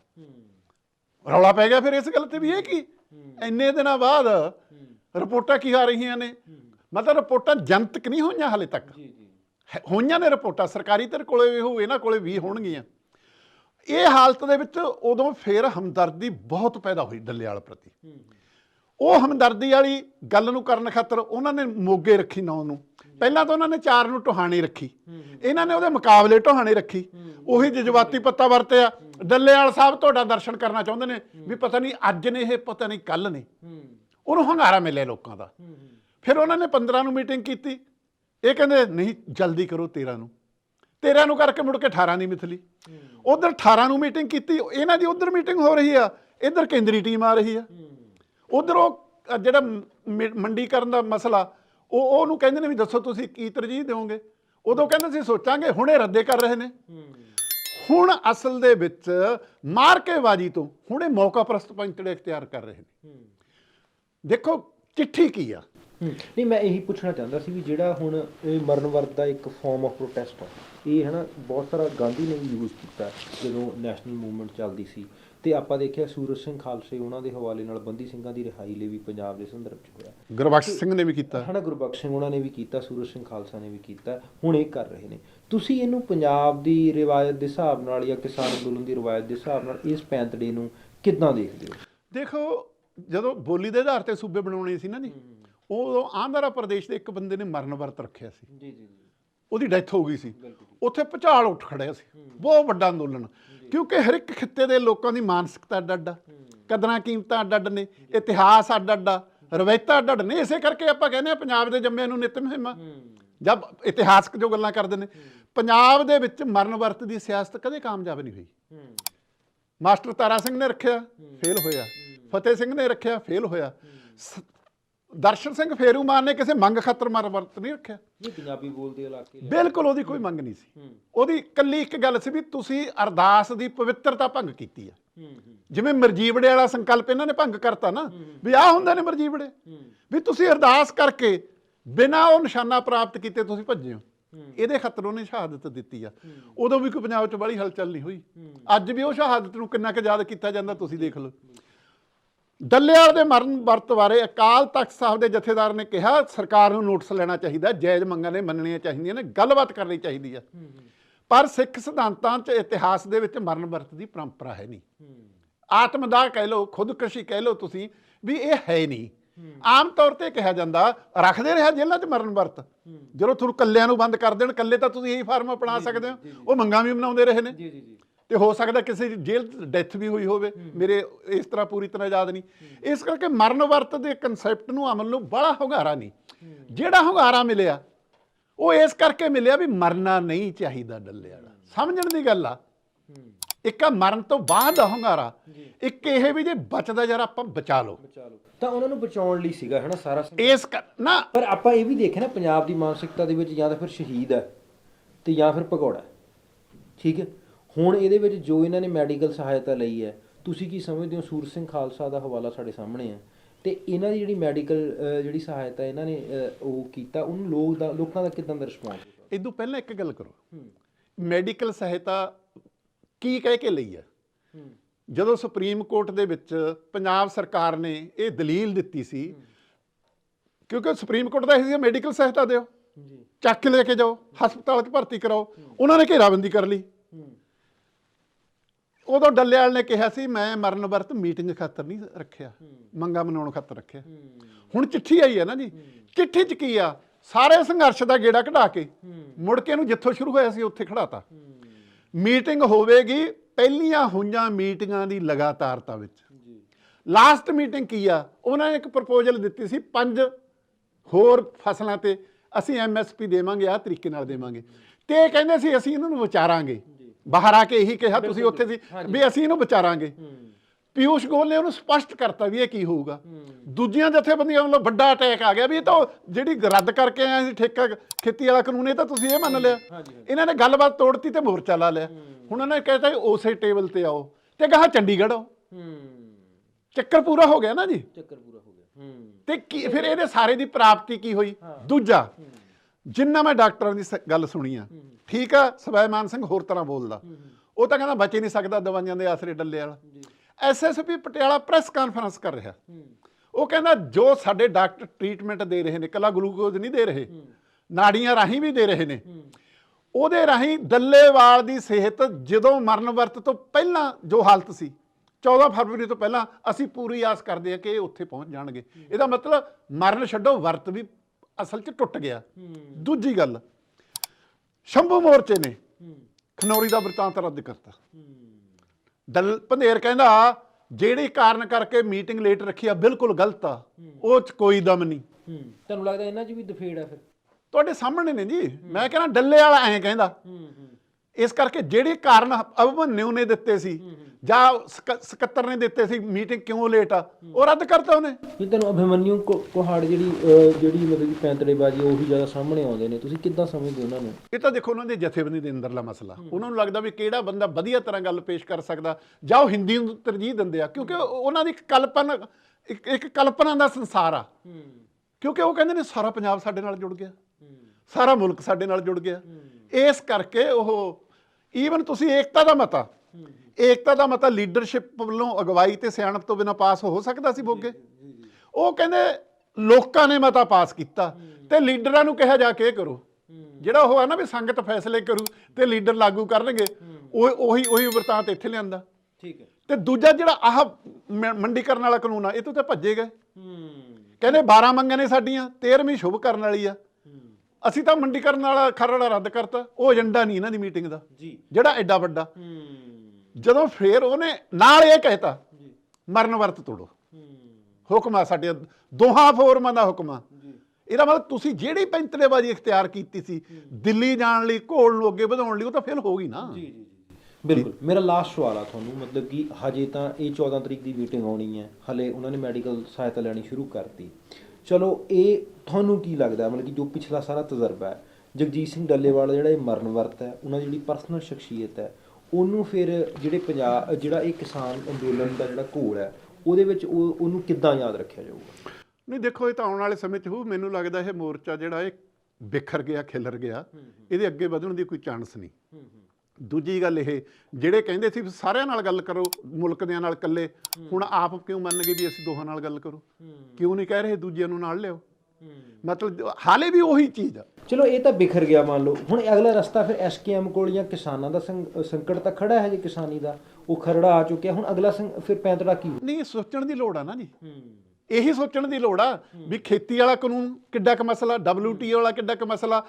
ਰੌਲਾ ਪੈ ਗਿਆ ਫਿਰ ਇਸ ਗੱਲ ਤੇ ਵੀ ਇਹ ਕੀ? ਇੰਨੇ ਦਿਨਾਂ ਬਾਅਦ ਰਿਪੋਰਟਾਂ ਕੀ ਆ ਰਹੀਆਂ ਨੇ? ਮਤਲਬ ਰਿਪੋਰਟਾਂ ਜਨਤਕ ਨਹੀਂ ਹੋਈਆਂ ਹਾਲੇ ਤੱਕ। ਹੋਈਆਂ ਨੇ ਰਿਪੋਰਟਾਂ ਸਰਕਾਰੀ ਤੇਰੇ ਕੋਲੇ ਵੀ ਹੋਊ ਇਹਨਾਂ ਕੋਲੇ ਵੀ ਹੋਣਗੀਆਂ। ਇਹ ਹਾਲਤ ਦੇ ਵਿੱਚ ਉਦੋਂ ਫੇਰ ਹਮਦਰਦੀ ਬਹੁਤ ਪੈਦਾ ਹੋਈ ਡੱਲੇਵਾਲ ਪ੍ਰਤੀ। ਉਹ ਹਮਦਰਦੀ ਵਾਲੀ ਗੱਲ ਨੂੰ ਕਰਨ ਖਾਤਰ ਉਹਨਾਂ ਨੇ ਮੋਗੇ ਰੱਖੀ ਨਾਂ ਨੂੰ। ਪਹਿਲਾਂ ਤਾਂ ਉਹਨਾਂ ਨੇ ਚਾਰ ਨੂੰ ਟੋਹਾਣੀ ਰੱਖੀ। ਇਹਨਾਂ ਨੇ ਉਹਦੇ ਮੁਕਾਬਲੇ ਟੋਹਾਣੀ ਰੱਖੀ। ਉਹੀ ਜਜ਼ਬਾਤੀ ਪੱਤਾ ਵਰਤਿਆ। ਡੱਲੇਵਾਲ ਸਾਹਿਬ ਤੁਹਾਡਾ ਦਰਸ਼ਨ ਕਰਨਾ ਚਾਹੁੰਦੇ ਨੇ ਵੀ ਪਤਾ ਨਹੀਂ ਅੱਜ ਨੇ ਇਹ ਪਤਾ ਨਹੀਂ ਕੱਲ ਨੇ। ਉਹਨੂੰ ਹੰਗਾਰਾ ਮਿਲਿਆ ਲੋਕਾਂ ਦਾ। ਫਿਰ ਉਹਨਾਂ ਨੇ 15 ਨੂੰ ਮੀਟਿੰਗ ਕੀਤੀ। ਇਹ ਕਹਿੰਦੇ ਨਹੀਂ ਜਲਦੀ ਕਰੋ 13 ਨੂੰ। 13 ਨੂੰ ਕਰਕੇ ਮੁੜ ਕੇ 18 ਦੀ ਮਿਥਲੀ। ਉਧਰ 18 ਨੂੰ ਮੀਟਿੰਗ ਕੀਤੀ ਇਹਨਾਂ ਦੀ ਉਧਰ ਮੀਟਿੰਗ ਹੋ ਰਹੀ ਆ। ਇੱਧਰ ਕੇਂਦਰੀ ਟੀਮ ਆ ਰਹੀ ਆ। ਉਧਰ ਉਹ ਜਿਹੜਾ ਮ- ਮੰਡੀਕਰਨ ਦਾ ਮਸਲਾ ਉਹ ਉਹਨੂੰ ਕਹਿੰਦੇ ਨੇ ਵੀ ਦੱਸੋ ਤੁਸੀਂ ਕੀ ਤਰਜੀਹ ਦਿਓਗੇ? ਉਦੋਂ ਕਹਿੰਦੇ ਸੀ ਸੋਚਾਂਗੇ ਹੁਣੇ ਰੱਦੇ ਕਰ ਰਹੇ ਨੇ। ਹੁਣ ਅਸਲ ਦੇ ਵਿੱਚ ਮਾਰਕੇਬਾਜ਼ੀ ਤੋਂ ਹੁਣੇ ਮੌਕਾ ਪ੍ਰਸਤ ਪੰਚੜੇ ਇਖਤਿਆਰ ਕਰ ਰਹੇ ਨੇ। ਦੇਖੋ ਚਿੱਠੀ ਕੀ ਆ। ਨਹੀਂ ਮੈਂ ਇਹੀ ਪੁੱਛਣਾ ਚਾਹੁੰਦਾ ਸੀ ਵੀ ਜਿਹੜਾ ਹੁਣ ਇਹ ਮਰਨ ਵਰਤ ਦਾ ਇੱਕ ਫਾਰਮ ਆਫ ਪ੍ਰੋਟੈਸਟ ਹੈ ਇਹ ਹਨਾ ਬਹੁਤ ਸਾਰਾ ਗਾਂਧੀ ਨੇ ਵੀ ਯੂਜ਼ ਕੀਤਾ ਜਦੋਂ ਨੈਸ਼ਨਲ ਮੂਵਮੈਂਟ ਚੱਲਦੀ ਸੀ ਤੇ ਆਪਾਂ ਦੇਖਿਆ ਸੂਰਜ ਸਿੰਘ ਖਾਲਸੇ ਉਹਨਾਂ ਦੇ ਹਵਾਲੇ ਨਾਲ ਬੰਦੀ ਸਿੰਘਾਂ ਦੀ ਰਿਹਾਈ ਲਈ ਵੀ ਪੰਜਾਬ ਦੇ ਸੰਦਰਭ 'ਚ ਹੋਇਆ। ਗੁਰਬਖਸ਼ ਸਿੰਘ ਨੇ ਵੀ ਕੀਤਾ। ਹਨਾ ਗੁਰਬਖਸ਼ ਸਿੰਘ ਉਹਨਾਂ ਨੇ ਵੀ ਕੀਤਾ ਸੂਰਜ ਸਿੰਘ ਖਾਲਸਾ ਨੇ ਵੀ ਕੀਤਾ ਹੁਣ ਇਹ ਕਰ ਰਹੇ ਨੇ। ਤੁਸੀਂ ਇਹਨੂੰ ਪੰਜਾਬ ਦੀ ਰਿਵਾਇਤ ਦੇ ਹਿਸਾਬ ਨਾਲ ਜਾਂ ਕਿਸਾਨ ਅੰਦੋਲਨ ਦੀ ਰਿਵਾਇਤ ਦੇ ਹਿਸਾਬ ਨਾਲ ਇਸ ਪੈਂਤੜੇ ਨੂੰ ਕਿੱਦਾਂ ਦੇਖਦੇ ਹੋ? ਦੇਖੋ ਜਦੋਂ ਬੋਲੀ ਦੇ ਆਧਾਰ ਤੇ ਸੂਬੇ ਬਣਾਉਣੇ ਸੀ ਨਾ ਜੀ ਉਦੋਂ ਆਂਧਰਾ ਪ੍ਰਦੇਸ਼ ਦੇ ਇੱਕ ਬੰਦੇ ਨੇ ਮਰਨ ਵਰਤ ਰੱਖਿਆ ਸੀ। ਜੀ ਜੀ ਜੀ। ਉਹਦੀ ਡੈਥ ਹੋ ਗਈ ਸੀ। ਉੱਥੇ ਭੁਚਾਲ ਉੱਠ ਖੜਿਆ ਸੀ। ਬਹੁਤ ਵੱਡਾ ਅੰਦੋਲਨ। ਕਿਉਂਕਿ ਹਰ ਇੱਕ ਖਿੱਤੇ ਦੇ ਲੋਕਾਂ ਦੀ ਮਾਨਸਿਕਤਾ ਅੱਡ ਅੱਡ ਆ। ਕਦਰਾਂ ਕੀਮਤਾਂ ਅੱਡ ਅੱਡ ਨੇ ਇਤਿਹਾਸ ਅੱਡ ਅੱਡ ਆ। ਰਵਾਇਤਾਂ ਅੱਡ ਅੱਡ ਨੇ। ਇਸੇ ਕਰਕੇ ਆਪਾਂ ਕਹਿੰਦੇ ਆ ਪੰਜਾਬ ਦੇ ਜੰਮਿਆਂ ਨੂੰ ਨਿਤ ਮਹਿਮਾ। ਜਦ ਇਤਿਹਾਸਕ ਜੋ ਗੱਲਾਂ ਕਰਦੇ ਨੇ। ਪੰਜਾਬ ਦੇ ਵਿੱਚ ਮਰਨ ਵਰਤ ਦੀ ਸਿਆਸਤ ਕਦੇ ਕਾਮਯਾਬ ਨਹੀਂ ਹੋਈ। ਮਾਸਟਰ ਤਾਰਾ ਸਿੰਘ ਨੇ ਰੱਖਿਆ ਫੇਲ ਹੋਇਆ। ਫਤਿਹ ਸਿੰਘ ਨੇ ਰੱਖਿਆ ਫੇਲ ਹੋਇਆ। ਦਰਸ਼ਨ ਸਿੰਘ ਫੇਰੂਮਾਨ ਨੇ ਕਿਸੇ ਮੰਗ ਖਾਤਰ ਮਰਨ ਵਰਤ ਨਹੀਂ ਰੱਖਿਆ। ਇਹ ਪੰਜਾਬੀ ਬੋਲਦੇ ਇਲਾਕੇ ਲਈ। ਬਿਲਕੁਲ ਉਹਦੀ ਕੋਈ ਮੰਗ ਨਹੀਂ ਸੀ। ਉਹਦੀ ਇਕੱਲੀ ਇੱਕ ਗੱਲ ਸੀ ਵੀ ਤੁਸੀਂ ਅਰਦਾਸ ਦੀ ਪਵਿੱਤਰਤਾ ਭੰਗ ਕੀਤੀ ਆ। ਜਿਵੇਂ ਮਰਜੀਵੜੇ ਵਾਲਾ ਸੰਕਲਪ ਇਹਨਾਂ ਨੇ ਭੰਗ ਕਰਤਾ ਨਾ ਵੀ ਆਹ ਹੁੰਦੇ ਨੇ ਮਰਜੀਵੜੇ। ਵੀ ਤੁਸੀਂ ਅਰਦਾਸ ਕਰਕੇ ਬਿਨਾਂ ਉਹ ਨਿਸ਼ਾਨਾ ਪ੍ਰਾਪਤ ਕੀਤੇ ਤੁਸੀਂ ਭੱਜੇ ਹੋ। ਇਹਦੇ ਖਾਤਰ ਉਹਨੇ ਸ਼ਹਾਦਤ ਦਿੱਤੀ ਆ। ਉਦੋਂ ਵੀ ਕੋਈ ਪੰਜਾਬ 'ਚ ਬੜੀ ਹਲਚਲ ਨਹੀਂ ਹੋਈ। ਅੱਜ ਵੀ ਉਹ ਸ਼ਹਾਦਤ ਨੂੰ ਕਿੰਨਾ ਕੁ ਯਾਦ ਕੀਤਾ ਜਾਂਦਾ ਤੁਸੀਂ ਦੇਖ ਲਓ। ਦੱਲੇਵਾਲ ਦੇ ਮਰਨ ਵਰਤ ਬਾਰੇ ਅਕਾਲ ਤਖਤ ਸਾਹਿਬ ਦੇ ਜਥੇਦਾਰ ਨੇ ਕਿਹਾ ਸਰਕਾਰ ਨੂੰ ਨੋਟਿਸ ਲੈਣਾ ਚਾਹੀਦਾ ਜਾਇਜ਼ ਮੰਗਾਂ ਨੇ ਮੰਨਣੀਆਂ ਚਾਹੀਦੀਆਂ ਨੇ ਗੱਲਬਾਤ ਕਰਨੀ ਚਾਹੀਦੀ ਆ। ਪਰ ਸਿੱਖ ਸਿਧਾਂਤਾਂ 'ਚ ਇਤਿਹਾਸ ਦੇ ਵਿੱਚ ਮਰਨ ਵਰਤ ਦੀ ਪਰੰਪਰਾ ਹੈ ਨਹੀਂ। ਆਤਮਦਾਹ ਕਹਿ ਲਓ ਖੁਦਕੁਸ਼ੀ ਕਹਿ ਲਓ ਤੁਸੀਂ ਵੀ ਇਹ ਹੈ ਨਹੀਂ। ਆਮ ਤੌਰ ਤੇ ਕਿਹਾ ਜਾਂਦਾ ਰੱਖਦੇ ਰਿਹਾ ਜੇਲ੍ਹਾਂ 'ਚ ਮਰਨ ਵਰਤ। ਜਦੋਂ ਤੁਹਾਨੂੰ ਕੱਲਿਆਂ ਨੂੰ ਬੰਦ ਕਰ ਦੇਣ ਕੱਲੇ ਤਾਂ ਤੁਸੀਂ ਇਹੀ ਫਾਰਮ ਅਪਣਾ ਸਕਦੇ ਹੋ। ਉਹ ਮੰਗਾਂ ਵੀ ਬਣਾਉਂਦੇ ਰਹੇ ਨੇ। ਜੀ ਜੀ ਜੀ। ਤੇ ਹੋ ਸਕਦਾ ਕਿਸੇ ਦੀ ਜੇਲ੍ਹ ਡੈਥ ਵੀ ਹੋਈ ਹੋਵੇ ਮੇਰੇ ਇਸ ਤਰ੍ਹਾਂ ਪੂਰੀ ਤਰ੍ਹਾਂ ਯਾਦ ਨਹੀਂ। ਇਸ ਕਰਕੇ ਮਰਨ ਵਰਤ ਦੇ ਕਨਸੈਪਟ ਨੂੰ ਅਮਲ ਨੂੰ ਬੜਾ ਹੁੰਗਾਰਾ ਨਹੀਂ। ਜਿਹੜਾ ਹੁੰਗਾਰਾ ਮਿਲਿਆ ਉਹ ਇਸ ਕਰਕੇ ਮਿਲਿਆ ਵੀ ਮਰਨਾ ਨਹੀਂ ਚਾਹੀਦਾ ਡੱਲੇ ਵਾਲਾ। ਸਮਝਣ ਦੀ ਗੱਲ ਆ। ਇੱਕ ਆ ਮਰਨ ਤੋਂ ਬਾਅਦ ਦਾ ਹੁੰਗਾਰਾ ਇੱਕ ਇਹ ਵੀ ਜੇ ਬਚਦਾ ਯਾਰ ਆਪਾਂ ਬਚਾ ਲਓ। ਤਾਂ ਉਹਨਾਂ ਨੂੰ ਬਚਾਉਣ ਲਈ ਸੀਗਾ ਹਨਾ ਸਾਰਾ ਇਸ ਨਾ। ਪਰ ਆਪਾਂ ਇਹ ਵੀ ਦੇਖਿਆ ਨਾ ਪੰਜਾਬ ਦੀ ਮਾਨਸਿਕਤਾ ਦੇ ਵਿੱਚ ਜਾਂ ਤਾਂ ਫਿਰ ਸ਼ਹੀਦ ਹੈ ਤੇ ਜਾਂ ਫਿਰ ਭਗੌੜਾ। ਠੀਕ ਹੈ? ਹੁਣ ਇਹਦੇ ਵਿੱਚ ਜੋ ਇਹਨਾਂ ਨੇ ਮੈਡੀਕਲ ਸਹਾਇਤਾ ਲਈ ਹੈ ਤੁਸੀਂ ਕੀ ਸਮਝਦੇ ਹੋ? ਸੂਰ ਸਿੰਘ ਖਾਲਸਾ ਦਾ ਹਵਾਲਾ ਸਾਡੇ ਸਾਹਮਣੇ ਹੈ ਤੇ ਇਹਨਾਂ ਦੀ ਜਿਹੜੀ ਮੈਡੀਕਲ ਜਿਹੜੀ ਸਹਾਇਤਾ ਇਹਨਾਂ ਨੇ ਉਹ ਕੀਤਾ ਉਹਨੂੰ ਲੋਕ ਦਾ ਲੋਕਾਂ ਦਾ ਕਿਦਾਂ ਦਾ ਰਿਸਪੌਂਸ ਇਦੋਂ ਪਹਿਲਾਂ ਇੱਕ ਗੱਲ ਕਰੋ। ਮੈਡੀਕਲ ਸਹਾਇਤਾ ਕੀ ਕਹਿ ਕੇ ਲਈ ਹੈ? ਜਦੋਂ ਸੁਪਰੀਮ ਕੋਰਟ ਦੇ ਵਿੱਚ ਪੰਜਾਬ ਸਰਕਾਰ ਨੇ ਇਹ ਦਲੀਲ ਦਿੱਤੀ ਸੀ ਕਿਉਂਕਿ ਸੁਪਰੀਮ ਕੋਰਟ ਦਾ ਇਹ ਸੀ ਮੈਡੀਕਲ ਸਹਾਇਤਾ ਦਿਓ। ਜੀ। ਚੱਕ ਲੈ ਕੇ ਜਾਓ ਹਸਪਤਾਲ 'ਚ ਭਰਤੀ ਕਰਾਓ। ਉਹਨਾਂ ਨੇ ਘੇਰਾਬੰਦੀ ਕਰ ਲਈ। ਉਦੋਂ ਡੱਲੇਵਾਲ ਨੇ ਕਿਹਾ ਸੀ ਮੈਂ ਮਰਨ ਵਰਤ ਮੀਟਿੰਗ ਖਾਤਰ ਨਹੀਂ ਰੱਖਿਆ। ਮੰਗਾ ਮਨਾਉਣ ਖਾਤਰ ਰੱਖਿਆ। ਹੁਣ ਚਿੱਠੀ ਆਈ ਹੈ ਨਾ ਜੀ। ਚਿੱਠੀ 'ਚ ਕੀ ਆ? ਸਾਰੇ ਸੰਘਰਸ਼ ਦਾ ਗੇੜਾ ਕਢਾ ਕੇ ਮੁੜ ਕੇ ਇਹਨੂੰ ਜਿੱਥੋਂ ਸ਼ੁਰੂ ਹੋਇਆ ਸੀ ਉੱਥੇ ਖੜਾਤਾ। ਮੀਟਿੰਗ ਹੋਵੇਗੀ ਪਹਿਲੀਆਂ ਹੋਈਆਂ ਮੀਟਿੰਗਾਂ ਦੀ ਲਗਾਤਾਰਤਾ ਵਿੱਚ। ਜੀ। ਲਾਸਟ ਮੀਟਿੰਗ ਕੀ ਆ? ਉਹਨਾਂ ਨੇ ਇੱਕ ਪ੍ਰਪੋਜ਼ਲ ਦਿੱਤੀ ਸੀ ਪੰਜ ਹੋਰ ਫਸਲਾਂ ਤੇ ਅਸੀਂ ਐਮਐਸਪੀ ਦੇਵਾਂਗੇ ਆ ਤਰੀਕੇ ਨਾਲ ਦੇਵਾਂਗੇ। ਤੇ ਇਹ ਕਹਿੰਦੇ ਸੀ ਅਸੀਂ ਇਹਨਾਂ ਨੂੰ ਵਿਚਾਰਾਂਗੇ। ਬਾਹਰ ਆ ਕੇ ਇਹੀ ਕਿਹਾ ਤੁਸੀਂ ਉੱਥੇ ਸੀ ਵੀ ਅਸੀਂ ਇਹਨੂੰ ਵਿਚਾਰਾਂਗੇ। ਪਿਊਸ਼ ਗੋਲ ਨੇ ਉਹਨੂੰ ਸਪਸ਼ਟ ਕਰਤਾ ਵੀ ਇਹ ਕੀ ਹੋਊਗਾ। ਦੂਜੀਆਂ ਜਥੇਬੰਦੀਆਂ ਵੱਲੋਂ ਵੱਡਾ ਅਟੈਕ ਆ ਗਿਆ ਵੀ ਇਹ ਤਾਂ ਜਿਹੜੀ ਰੱਦ ਕਰਕੇ ਆਏ ਸੀ ਠੇਕਾ ਖੇਤੀ ਵਾਲਾ ਕਾਨੂੰਨ ਇਹ ਤਾਂ ਤੁਸੀਂ ਇਹ ਮੰਨ ਲਿਆ। ਇਹਨਾਂ ਨੇ ਗੱਲਬਾਤ ਤੋੜਤੀ ਤੇ ਮੋਰਚਾ ਲਾ ਲਿਆ। ਹੁਣ ਉਹਨਾਂ ਨੇ ਕਹਿਤਾ ਉਸੇ ਟੇਬਲ ਤੇ ਆਓ। ਤੇ ਕਹਾ ਚੰਡੀਗੜ੍ਹ ਆਓ। ਚੱਕਰ ਪੂਰਾ ਹੋ ਗਿਆ ਨਾ ਜੀ। ਚੱਕਰ ਪੂਰਾ ਹੋ ਗਿਆ। ਤੇ ਫਿਰ ਇਹਦੇ ਸਾਰੇ ਦੀ ਪ੍ਰਾਪਤੀ ਕੀ ਹੋਈ? ਦੂਜਾ ਜਿੰਨਾ ਮੈਂ ਡਾਕਟਰਾਂ ਦੀ ਸ- ਗੱਲ ਸੁਣੀ ਆ ਠੀਕ ਆ ਸਵੈਮਾਨ ਸਿੰਘ ਹੋਰ ਤਰ੍ਹਾਂ ਬੋਲਦਾ। ਉਹ ਤਾਂ ਕਹਿੰਦਾ ਬਚ ਹੀ ਨਹੀਂ ਸਕਦਾ ਦਵਾਈਆਂ ਦੇ ਆਸਰੇ ਡੱਲੇ ਵਾਲਾ। ਐਸਐਸਪੀ ਪਟਿਆਲਾ ਪ੍ਰੈਸ ਕਾਨਫਰੰਸ ਕਰ ਰਿਹਾ। ਉਹ ਕਹਿੰਦਾ ਜੋ ਸਾਡੇ ਡਾਕਟਰ ਟ੍ਰੀਟਮੈਂਟ ਦੇ ਰਹੇ ਨੇ ਕੱਲਾ ਗਲੂਕੋਜ਼ ਨਹੀਂ ਦੇ ਰਹੇ ਨਾੜੀਆਂ ਰਾਹੀਂ ਵੀ ਦੇ ਰਹੇ ਨੇ। ਉਹਦੇ ਰਾਹੀਂ ਦੱਲੇਵਾਲ ਦੀ ਸਿਹਤ ਜਦੋਂ ਮਰਨ ਵਰਤ ਤੋਂ ਪਹਿਲਾਂ ਜੋ ਹਾਲਤ ਸੀ 14 ਫਰਵਰੀ ਤੋਂ ਪਹਿਲਾਂ ਅਸੀਂ ਪੂਰੀ ਆਸ ਕਰਦੇ ਹਾਂ ਕਿ ਇਹ ਉੱਥੇ ਪਹੁੰਚ ਜਾਣਗੇ। ਇਹਦਾ ਮਤਲਬ ਮਰਨ ਛੱਡੋ ਵਰਤ ਵੀ ਅਸਲ 'ਚ ਟੁੱਟ ਗਿਆ। ਦੂਜੀ ਗੱਲ ਸ਼ੰਭੂ ਮੋਰਚੇ ਨੇ ਖਨੌਰੀ ਦਾ ਵਰਤਾਂਤ ਰੱਦ ਕਰਤਾ। ਦਲ ਪੰਧੇਰ ਕਹਿੰਦਾ ਜਿਹੜੀ ਕਾਰਨ ਕਰਕੇ ਮੀਟਿੰਗ ਲੇਟ ਰੱਖੀ ਆ ਬਿਲਕੁਲ ਗਲਤ ਆ। ਉਹ 'ਚ ਕੋਈ ਦਮ ਨਹੀਂ। ਤੁਹਾਨੂੰ ਲੱਗਦਾ ਇਹਨਾਂ 'ਚ ਵੀ ਦਫੇੜ ਹੈ ਫਿਰ? ਤੁਹਾਡੇ ਸਾਹਮਣੇ ਨੇ ਜੀ। ਮੈਂ ਕਹਿੰਦਾ ਡੱਲੇ ਵਾਲਾ ਐਂ ਕਹਿੰਦਾ। ਇਸ ਕਰਕੇ ਜਿਹੜੇ ਕਾਰਨ ਅਭਮਨਿਊ ਨੇ ਦਿੱਤੇ ਸੀ ਜਾਂ ਸਕ- ਸਕੱਤਰ ਨੇ ਦਿੱਤੇ ਸੀ ਮੀਟਿੰਗ ਕਿਉਂ ਲੇਟ ਆ? ਉਹ ਰੱਦ ਕਰਤਾ ਉਹਨੇ। ਵੀ ਤੁਹਾਨੂੰ ਅਭਿਮਨਿਊ ਕੁਹਾੜ ਜਿਹੜੀ ਜਿਹੜੀ ਮਤਲਬ ਕਿ ਪੈਂਤੜੇਬਾਜ਼ੀ ਉਹੀ ਜ਼ਿਆਦਾ ਸਾਹਮਣੇ ਆਉਂਦੇ ਨੇ। ਤੁਸੀਂ ਕਿੱਦਾਂ ਸਮਝਦੇ ਉਹਨਾਂ ਨੂੰ? ਇਹ ਤਾਂ ਦੇਖੋ ਉਹਨਾਂ ਦੇ ਜਥੇਬੰਦੀ ਦੇ ਅੰਦਰਲਾ ਮਸਲਾ। ਉਹਨਾਂ ਨੂੰ ਲੱਗਦਾ ਵੀ ਕਿਹੜਾ ਬੰਦਾ ਵਧੀਆ ਤਰ੍ਹਾਂ ਗੱਲ ਪੇਸ਼ ਕਰ ਸਕਦਾ ਜਾਂ ਉਹ ਹਿੰਦੀ ਨੂੰ ਤਰਜੀਹ ਦਿੰਦੇ ਆ। ਕਿਉਂਕਿ ਉਹ- ਉਹਨਾਂ ਦੀ ਇੱਕ ਕਲਪਨਾ ਇੱਕ ਇੱਕ ਕਲਪਨਾ ਦਾ ਸੰਸਾਰ ਆ। ਕਿਉਂਕਿ ਉਹ ਕਹਿੰਦੇ ਨੇ ਸਾਰਾ ਪੰਜਾਬ ਸਾਡੇ ਨਾਲ ਜੁੜ ਗਿਆ। ਸਾਰਾ ਮੁਲਕ ਸਾਡੇ ਨਾਲ ਜੁੜ ਗਿਆ। ਇਸ ਕਰਕੇ ਉਹ ਈਵਨ ਤੁਸੀਂ ਏਕਤਾ ਦਾ ਮਤਾ ਏਕਤਾ ਦਾ ਮਤਾ ਲੀਡਰਸ਼ਿਪ ਵੱਲੋਂ ਅਗਵਾਈ ਤੇ ਸਿਆਣਪ ਤੋਂ ਬਿਨਾਂ ਪਾਸ ਹੋ ਸਕਦਾ ਸੀ ਬੋਗੇ? ਉਹ ਕਹਿੰਦੇ ਲੋਕਾਂ ਨੇ ਮਤਾ ਪਾਸ ਕੀਤਾ ਤੇ ਲੀਡਰਾਂ ਨੂੰ ਕਿਹਾ ਜਾ ਕੇ ਇਹ ਕਰੋ। ਜਿਹੜਾ ਉਹ ਹੈ ਨਾ ਵੀ ਸੰਗਤ ਫੈਸਲੇ ਕਰੂ ਤੇ ਲੀਡਰ ਲਾਗੂ ਕਰਨਗੇ ਉਹ ਉਹੀ ਉਹੀ ਵਰਤਾਂਤ ਇੱਥੇ ਲਿਆਂਦਾ। ਠੀਕ ਹੈ। ਤੇ ਦੂਜਾ ਜਿਹੜਾ ਆਹ ਮ- ਮੰਡੀਕਰਨ ਵਾਲਾ ਕਾਨੂੰਨ ਆ ਇਹ ਤੋਂ ਤਾਂ ਭੱਜੇ ਗਏ। ਕਹਿੰਦੇ 12 ਮੰਗਾਂ ਨੇ ਸਾਡੀਆਂ 13ਵੀਂ ਸ਼ੁਭ ਕਰਨ ਵਾਲੀ ਆ। ਅਸੀਂ ਤਾਂ ਮੰਡੀਕਰਨ ਵਾਲਾ ਖਰੜਾ ਰੱਦ ਕਰਤਾ ਉਹ ਏਜੰਡਾ ਨਹੀਂ ਇਹਨਾਂ ਦੀ ਮੀਟਿੰਗ ਦਾ। ਜੀ। ਜਿਹੜਾ ਐਡਾ ਵੱਡਾ। ਜਦੋਂ ਫੇਰ ਉਹਨੇ ਨਾਲ ਇਹ ਕਹਿਤਾ ਜੀ। ਮਰਨ ਵਰਤ ਤੋੜੋ। ਹੂੰ। ਹੁਕਮ ਆ ਸਾਡੇ ਦੋਹਾਂ ਫੋਰਮਾਂ ਦਾ ਹੁਕਮ। ਆ ਜੀ। ਇਹਦਾ ਮਤਲਬ ਤੁਸੀਂ ਜਿਹੜੀ ਪੈਂਤਲੇਬਾਜ਼ੀ ਇਖਤਿਆਰ ਕੀਤੀ ਸੀ ਦਿੱਲੀ ਜਾਣ ਲਈ ਘੋਲ ਨੂੰ ਅੱਗੇ ਵਧਾਉਣ ਲਈ ਉਹ ਤਾਂ ਫੇਲ ਹੋ ਗਈ ਨਾ। ਜੀ ਜੀ ਜੀ। ਬਿਲਕੁਲ। ਮੇਰਾ ਲਾਸਟ ਸਵਾਲ ਆ ਤੁਹਾਨੂੰ ਮਤਲਬ ਕਿ ਹਜੇ ਤਾਂ ਇਹ 14 ਤਰੀਕ ਦੀ ਮੀਟਿੰਗ ਆਉਣੀ ਹੈ। ਹਲੇ ਉਹਨਾਂ ਨੇ ਮੈਡੀਕਲ ਸਹਾਇਤਾ ਲੈਣੀ ਸ਼ੁਰੂ ਕਰਤੀ। ਚਲੋ ਇਹ ਤੁਹਾਨੂੰ ਕੀ ਲੱਗਦਾ? ਮਤਲਬ ਕਿ ਜੋ ਪਿਛਲਾ ਸਾਰਾ ਤਜਰਬਾ ਹੈ ਜਗਜੀਤ ਸਿੰਘ ਡੱਲੇਵਾਲ ਦਾ ਜਿਹੜਾ ਇਹ ਮਰਨ ਵਰਤ ਹੈ ਉਹਨਾਂ ਦੀ ਜਿਹੜੀ ਪਰਸਨਲ ਸ਼ਖਸੀਅਤ ਹੈ ਉਹਨੂੰ ਫਿਰ ਜਿਹੜੇ ਪੰਜਾਬ ਜਿਹੜਾ ਇਹ ਕਿਸਾਨ ਅੰਦੋਲਨ ਦਾ ਜਿਹੜਾ ਘੋਲ ਹੈ ਉਹਦੇ ਵਿੱਚ ਉਹ ਉਹਨੂੰ ਕਿੱਦਾਂ ਯਾਦ ਰੱਖਿਆ ਜਾਊਗਾ? ਨਹੀਂ ਦੇਖੋ ਇਹ ਤਾਂ ਆਉਣ ਵਾਲੇ ਸਮੇਂ 'ਚ ਹੋਊ। ਮੈਨੂੰ ਲੱਗਦਾ ਇਹ ਮੋਰਚਾ ਜਿਹੜਾ ਇਹ ਬਿਖਰ ਗਿਆ ਖਿਲਰ ਗਿਆ। ਇਹਦੇ ਅੱਗੇ ਵਧਣ ਦੀ ਕੋਈ ਚਾਂਸ ਨਹੀਂ। ਦੂਜੀ ਗੱਲ ਇਹ ਜਿਹੜੇ ਕਹਿੰਦੇ ਸੀ ਸਾਰਿਆਂ ਨਾਲ ਗੱਲ ਕਰੋ ਮੁਲਕ ਦਿਆਂ ਨਾਲ ਇਕੱਲੇ ਹੁਣ ਆਪ ਕਿਉਂ ਮੰਨ ਗਏ ਵੀ ਅਸੀਂ ਦੋਹਾਂ ਨਾਲ ਗੱਲ ਕਰੋ? ਕਿਉਂ ਨਹੀਂ ਕਹਿ ਰਹੇ? ਦੂਜਿਆਂ ਨੂੰ ਨਾਲ ਲਿਓ ਮਤਲਬ ਹਾਲੇ ਵੀ ਉਹੀ ਚੀਜ਼ ਆ। ਚਲੋ ਇਹ ਤਾਂ ਬਿਖਰ ਗਿਆ ਮੰਨ ਲਓ। ਹੁਣ ਅਗਲਾ ਰਸਤਾ ਫਿਰ ਐਸਕੇਐਮ ਕੋਲ ਜਾਂ ਕਿਸਾਨਾਂ ਦਾ ਸੰਕ- ਸੰਕਟ ਤਾਂ ਖੜਾ ਹੈ ਜੇ ਕਿਸਾਨੀ ਦਾ। ਉਹ ਖਰੜਾ ਆ ਚੁੱਕਿਆ। ਹੁਣ ਅਗਲਾ ਫਿਰ ਪੈਂਤੜਾ ਕੀ? ਨਹੀਂ ਸੋਚਣ ਦੀ ਲੋੜ ਆ ਨਾ ਜੀ। ਇਹੀ ਸੋਚਣ ਦੀ ਲੋੜ ਆ ਵੀ ਖੇਤੀ ਵਾਲਾ ਕਾਨੂੰਨ ਕਿੱਡਾ ਕੁ ਮਸਲਾ WTO ਵਾਲਾ ਕਿੱਡਾ ਕੁ ਮਸਲਾ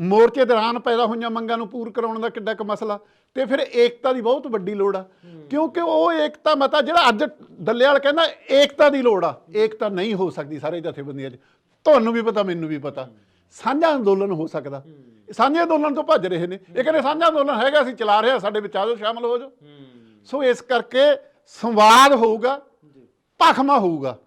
ਮੋਰਚੇ ਦੌਰਾਨ ਪੈਦਾ ਹੋਈਆਂ ਮੰਗਾਂ ਨੂੰ ਪੂਰ ਕਰਾਉਣ ਦਾ ਕਿੱਡਾ ਕੁ ਮਸਲਾ। ਤੇ ਫਿਰ ਏਕਤਾ ਦੀ ਬਹੁਤ ਵੱਡੀ ਲੋੜ ਆ। ਕਿਉਂਕਿ ਉਹ ਏਕਤਾ ਮਤਾ ਜਿਹੜਾ ਅੱਜ ਡੱਲੇਵਾਲ ਕਹਿੰਦਾ ਏਕਤਾ ਦੀ ਲੋੜ ਆ। ਏਕਤਾ ਨਹੀਂ ਹੋ ਸਕਦੀ ਸਾਰੇ ਜਥੇਬੰਦੀਆਂ 'ਚ। ਤੁਹਾਨੂੰ ਵੀ ਪਤਾ ਮੈਨੂੰ ਵੀ ਪਤਾ। ਸਾਂਝਾ ਅੰਦੋਲਨ ਹੋ ਸਕਦਾ। ਸਾਂਝੇ ਅੰਦੋਲਨ ਤੋਂ ਭੱਜ ਰਹੇ ਨੇ। ਇਹ ਕਹਿੰਦੇ ਸਾਂਝਾ ਅੰਦੋਲਨ ਹੈਗਾ ਅਸੀਂ ਚਲਾ ਰਹੇ ਹਾਂ ਸਾਡੇ ਵਿੱਚ ਆ ਜਾਓ ਸ਼ਾਮਲ ਹੋ ਜਾਓ। ਸੋ ਇਸ ਕਰਕੇ ਸੰਵਾਦ ਹੋਊਗਾ ਭਖਮਾ ਹੋਊਗਾ।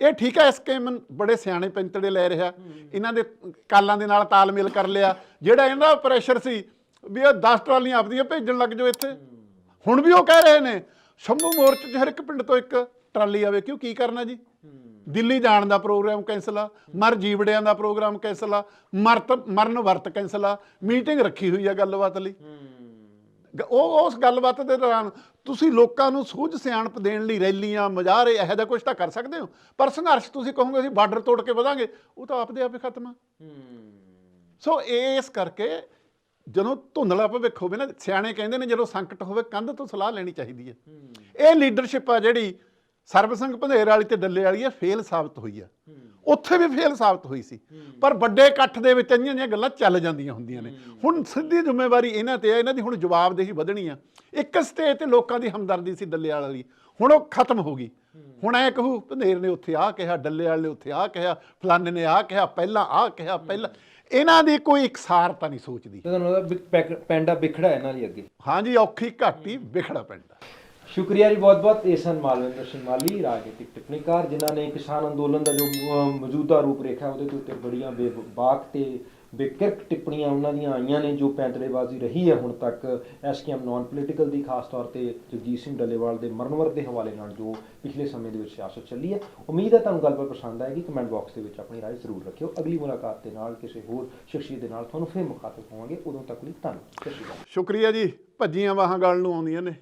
ਇਹ ਠੀਕ ਹੈ ਐਸਕੇਐਮ ਬੜੇ ਸਿਆਣੇ ਪੈਂਤੜੇ ਲੈ ਰਿਹਾ। ਇਹਨਾਂ ਦੇ ਕਾਲਾਂ ਦੇ ਨਾਲ ਤਾਲਮੇਲ ਕਰ ਲਿਆ। ਜਿਹੜਾ ਇਹਦਾ ਪ੍ਰੈਸ਼ਰ ਸੀ ਵੀ ਇਹ 10 ਟਰਾਲੀਆਂ ਆਪਦੀਆਂ ਭੇਜਣ ਲੱਗ ਜਾਓ ਇੱਥੇ। ਹੁਣ ਵੀ ਉਹ ਕਹਿ ਰਹੇ ਨੇ ਸ਼ੰਭੂ ਮੋਰਚੇ 'ਚ ਹਰ ਇੱਕ ਪਿੰਡ ਤੋਂ ਇੱਕ ਟਰਾਲੀ ਆਵੇ। ਕਿਉਂ? ਕੀ ਕਰਨਾ ਜੀ? ਦਿੱਲੀ ਜਾਣ ਦਾ ਪ੍ਰੋਗਰਾਮ ਕੈਂਸਲ ਆ, ਮਰ ਜੀਵੜਿਆਂ ਦਾ ਪ੍ਰੋਗਰਾਮ ਕੈਂਸਲ ਆ, ਮਰਤ, ਮਰਨ ਵਰਤ ਕੈਂਸਲ ਆ, ਮੀਟਿੰਗ ਰੱਖੀ ਹੋਈ ਆ ਗੱਲਬਾਤ ਲਈ। ਉਹ, ਉਸ ਗੱਲਬਾਤ ਦੇ ਦੌਰਾਨ ਤੁਸੀਂ ਲੋਕਾਂ ਨੂੰ ਸੂਝ ਸਿਆਣਪ ਦੇਣ ਲਈ ਰੈਲੀਆਂ, ਮਜ਼ਾਰੇ, ਇਹੋ ਜਿਹਾ ਕੁਝ ਤਾਂ ਕਰ ਸਕਦੇ ਹੋ? ਪਰ ਸੰਘਰਸ਼ ਤੁਸੀਂ ਕਹੋਗੇ ਅਸੀਂ ਬਾਰਡਰ ਤੋੜ ਕੇ ਵਧਾਂਗੇ, ਉਹ ਤਾਂ ਆਪਦੇ ਆਪ ਹੀ ਖਤਮ ਆ। ਸੋ ਇਸ ਕਰਕੇ ਜਦੋਂ ਧੁੰਦਲਾ ਭਵਿੱਖ ਹੋਵੇ ਨਾ, ਸਿਆਣੇ ਕਹਿੰਦੇ ਨੇ ਜਦੋਂ ਸੰਕਟ ਹੋਵੇ, ਕੰਧ ਤੋਂ ਸਲਾਹ ਲੈਣੀ ਚਾਹੀਦੀ ਹੈ। ਇਹ ਲੀਡਰਸ਼ਿਪ ਆ ਜਿਹੜੀ ਸਰਬਸੰਗ ਭੰਦੇਰ ਵਾਲੀ ਤੇ ਡੱਲੇ ਵਾਲੀ ਇਹ ਫੇਲ ਸਾਬਤ ਹੋਈ ਆ। ਉੱਥੇ ਵੀ ਫੇਲ ਸਾਬਤ ਹੋਈ ਸੀ। ਪਰ ਵੱਡੇ ਇਕੱਠ ਦੇ ਵਿੱਚ ਇੰਨੀਆਂ ਜਿਹੀਆਂ ਗੱਲਾਂ ਚੱਲ ਜਾਂਦੀਆਂ ਹੁੰਦੀਆਂ ਨੇ। ਹੁਣ ਸਿੱਧੀ ਜ਼ਿੰਮੇਵਾਰੀ ਇਹਨਾਂ ਤੇ ਆ ਇਹਨਾਂ ਦੀ ਹੁਣ ਜਵਾਬਦੇਹੀ ਵਧਣੀ ਆ। ਇੱਕ ਸਟੇਜ ਤੇ ਲੋਕਾਂ ਦੀ ਹਮਦਰਦੀ ਸੀ ਡੱਲੇ ਵਾਲੀ ਹੁਣ ਉਹ ਖਤਮ ਹੋ ਗਈ। ਹੁਣ ਐ ਕਹੂ ਭੰਦੇਰ ਨੇ ਉੱਥੇ ਆ ਕਿਹਾ ਡੱਲੇ ਵਾਲੇ ਨੇ ਉੱਥੇ ਆ ਕਿਹਾ ਫਲਾਣੇ ਨੇ ਆ ਕਿਹਾ ਪਹਿਲਾਂ ਆ ਕਿਹਾ ਪਹਿਲਾਂ। ਇਹਨਾਂ ਦੀ ਕੋਈ ਇਕਸਾਰਤਾ ਨਹੀਂ ਸੋਚਦੀ। ਤੁਹਾਨੂੰ ਲੱਗਦਾ ਪੈਂਡਾ ਵਿਖੜਾ ਇਹਨਾਂ ਲਈ ਅੱਗੇ। ਹਾਂਜੀ ਔਖੀ ਘਾਟੀ ਵਿਖੜਾ ਪੈਂਦਾ ਸ਼ੁਕਰੀਆ ਜੀ ਬਹੁਤ ਬਹੁਤ, ਇਹ ਸਨ ਮਾਲਵਿੰਦਰ ਸਿੰਘ ਮਾਲੀ, ਰਾਜਨੀਤਿਕ ਟਿੱਪਣੀਕਾਰ ਜਿਨ੍ਹਾਂ ਨੇ ਕਿਸਾਨ ਅੰਦੋਲਨ ਦਾ ਜੋ ਮੌਜੂਦਾ ਰੂਪ ਰੇਖਾ ਉਹਦੇ ਦੇ ਉੱਤੇ ਬੜੀਆਂ ਬੇਬਾਕ ਤੇ ਬੇਕਿਰਕ ਟਿੱਪਣੀਆਂ ਉਹਨਾਂ ਦੀਆਂ ਆਈਆਂ ਨੇ, ਜੋ ਪੈਂਤੜੇਬਾਜ਼ੀ ਰਹੀ ਹੈ ਹੁਣ ਤੱਕ, ਐਸਕੇਐਮ ਨਾਨ ਪੋਲੀਟੀਕਲ ਦੀ, ਖਾਸ ਤੌਰ ਤੇ ਜਗਜੀਤ ਸਿੰਘ ਡੱਲੇਵਾਲ ਦੇ ਮਰਨਵਰ ਦੇ ਹਵਾਲੇ ਨਾਲ, ਜੋ ਪਿਛਲੇ ਸਮੇਂ ਦੇ ਵਿੱਚ ਸਿਆਸਤ ਚੱਲੀ ਹੈ। ਉਮੀਦ ਹੈ ਤੁਹਾਨੂੰ ਗੱਲਬਾਤ ਪਸੰਦ ਆਏਗੀ ਕਮੈਂਟ ਬਾਕਸ ਦੇ ਵਿੱਚ ਆਪਣੀ ਰਾਏ ਜ਼ਰੂਰ ਰੱਖਿਓ। ਅਗਲੀ ਮੁਲਾਕਾਤ ਦੇ ਨਾਲ, ਕਿਸੇ ਹੋਰ ਸ਼ਖਸੀਅਤ ਦੇ ਨਾਲ ਤੁਹਾਨੂੰ ਫਿਰ ਮੁਖਾਤਬ ਹੋਵਾਂਗੇ। ਉਦੋਂ ਤੱਕ ਲਈ ਧੰਨਵਾਦ। ਸ਼ੁਕਰੀਆ ਜੀ, ਭੱਜੀਆਂ ਬਾਹਾਂ ਗੱਲ ਨੂੰ ਆਉਂਦੀਆਂ ਨੇ।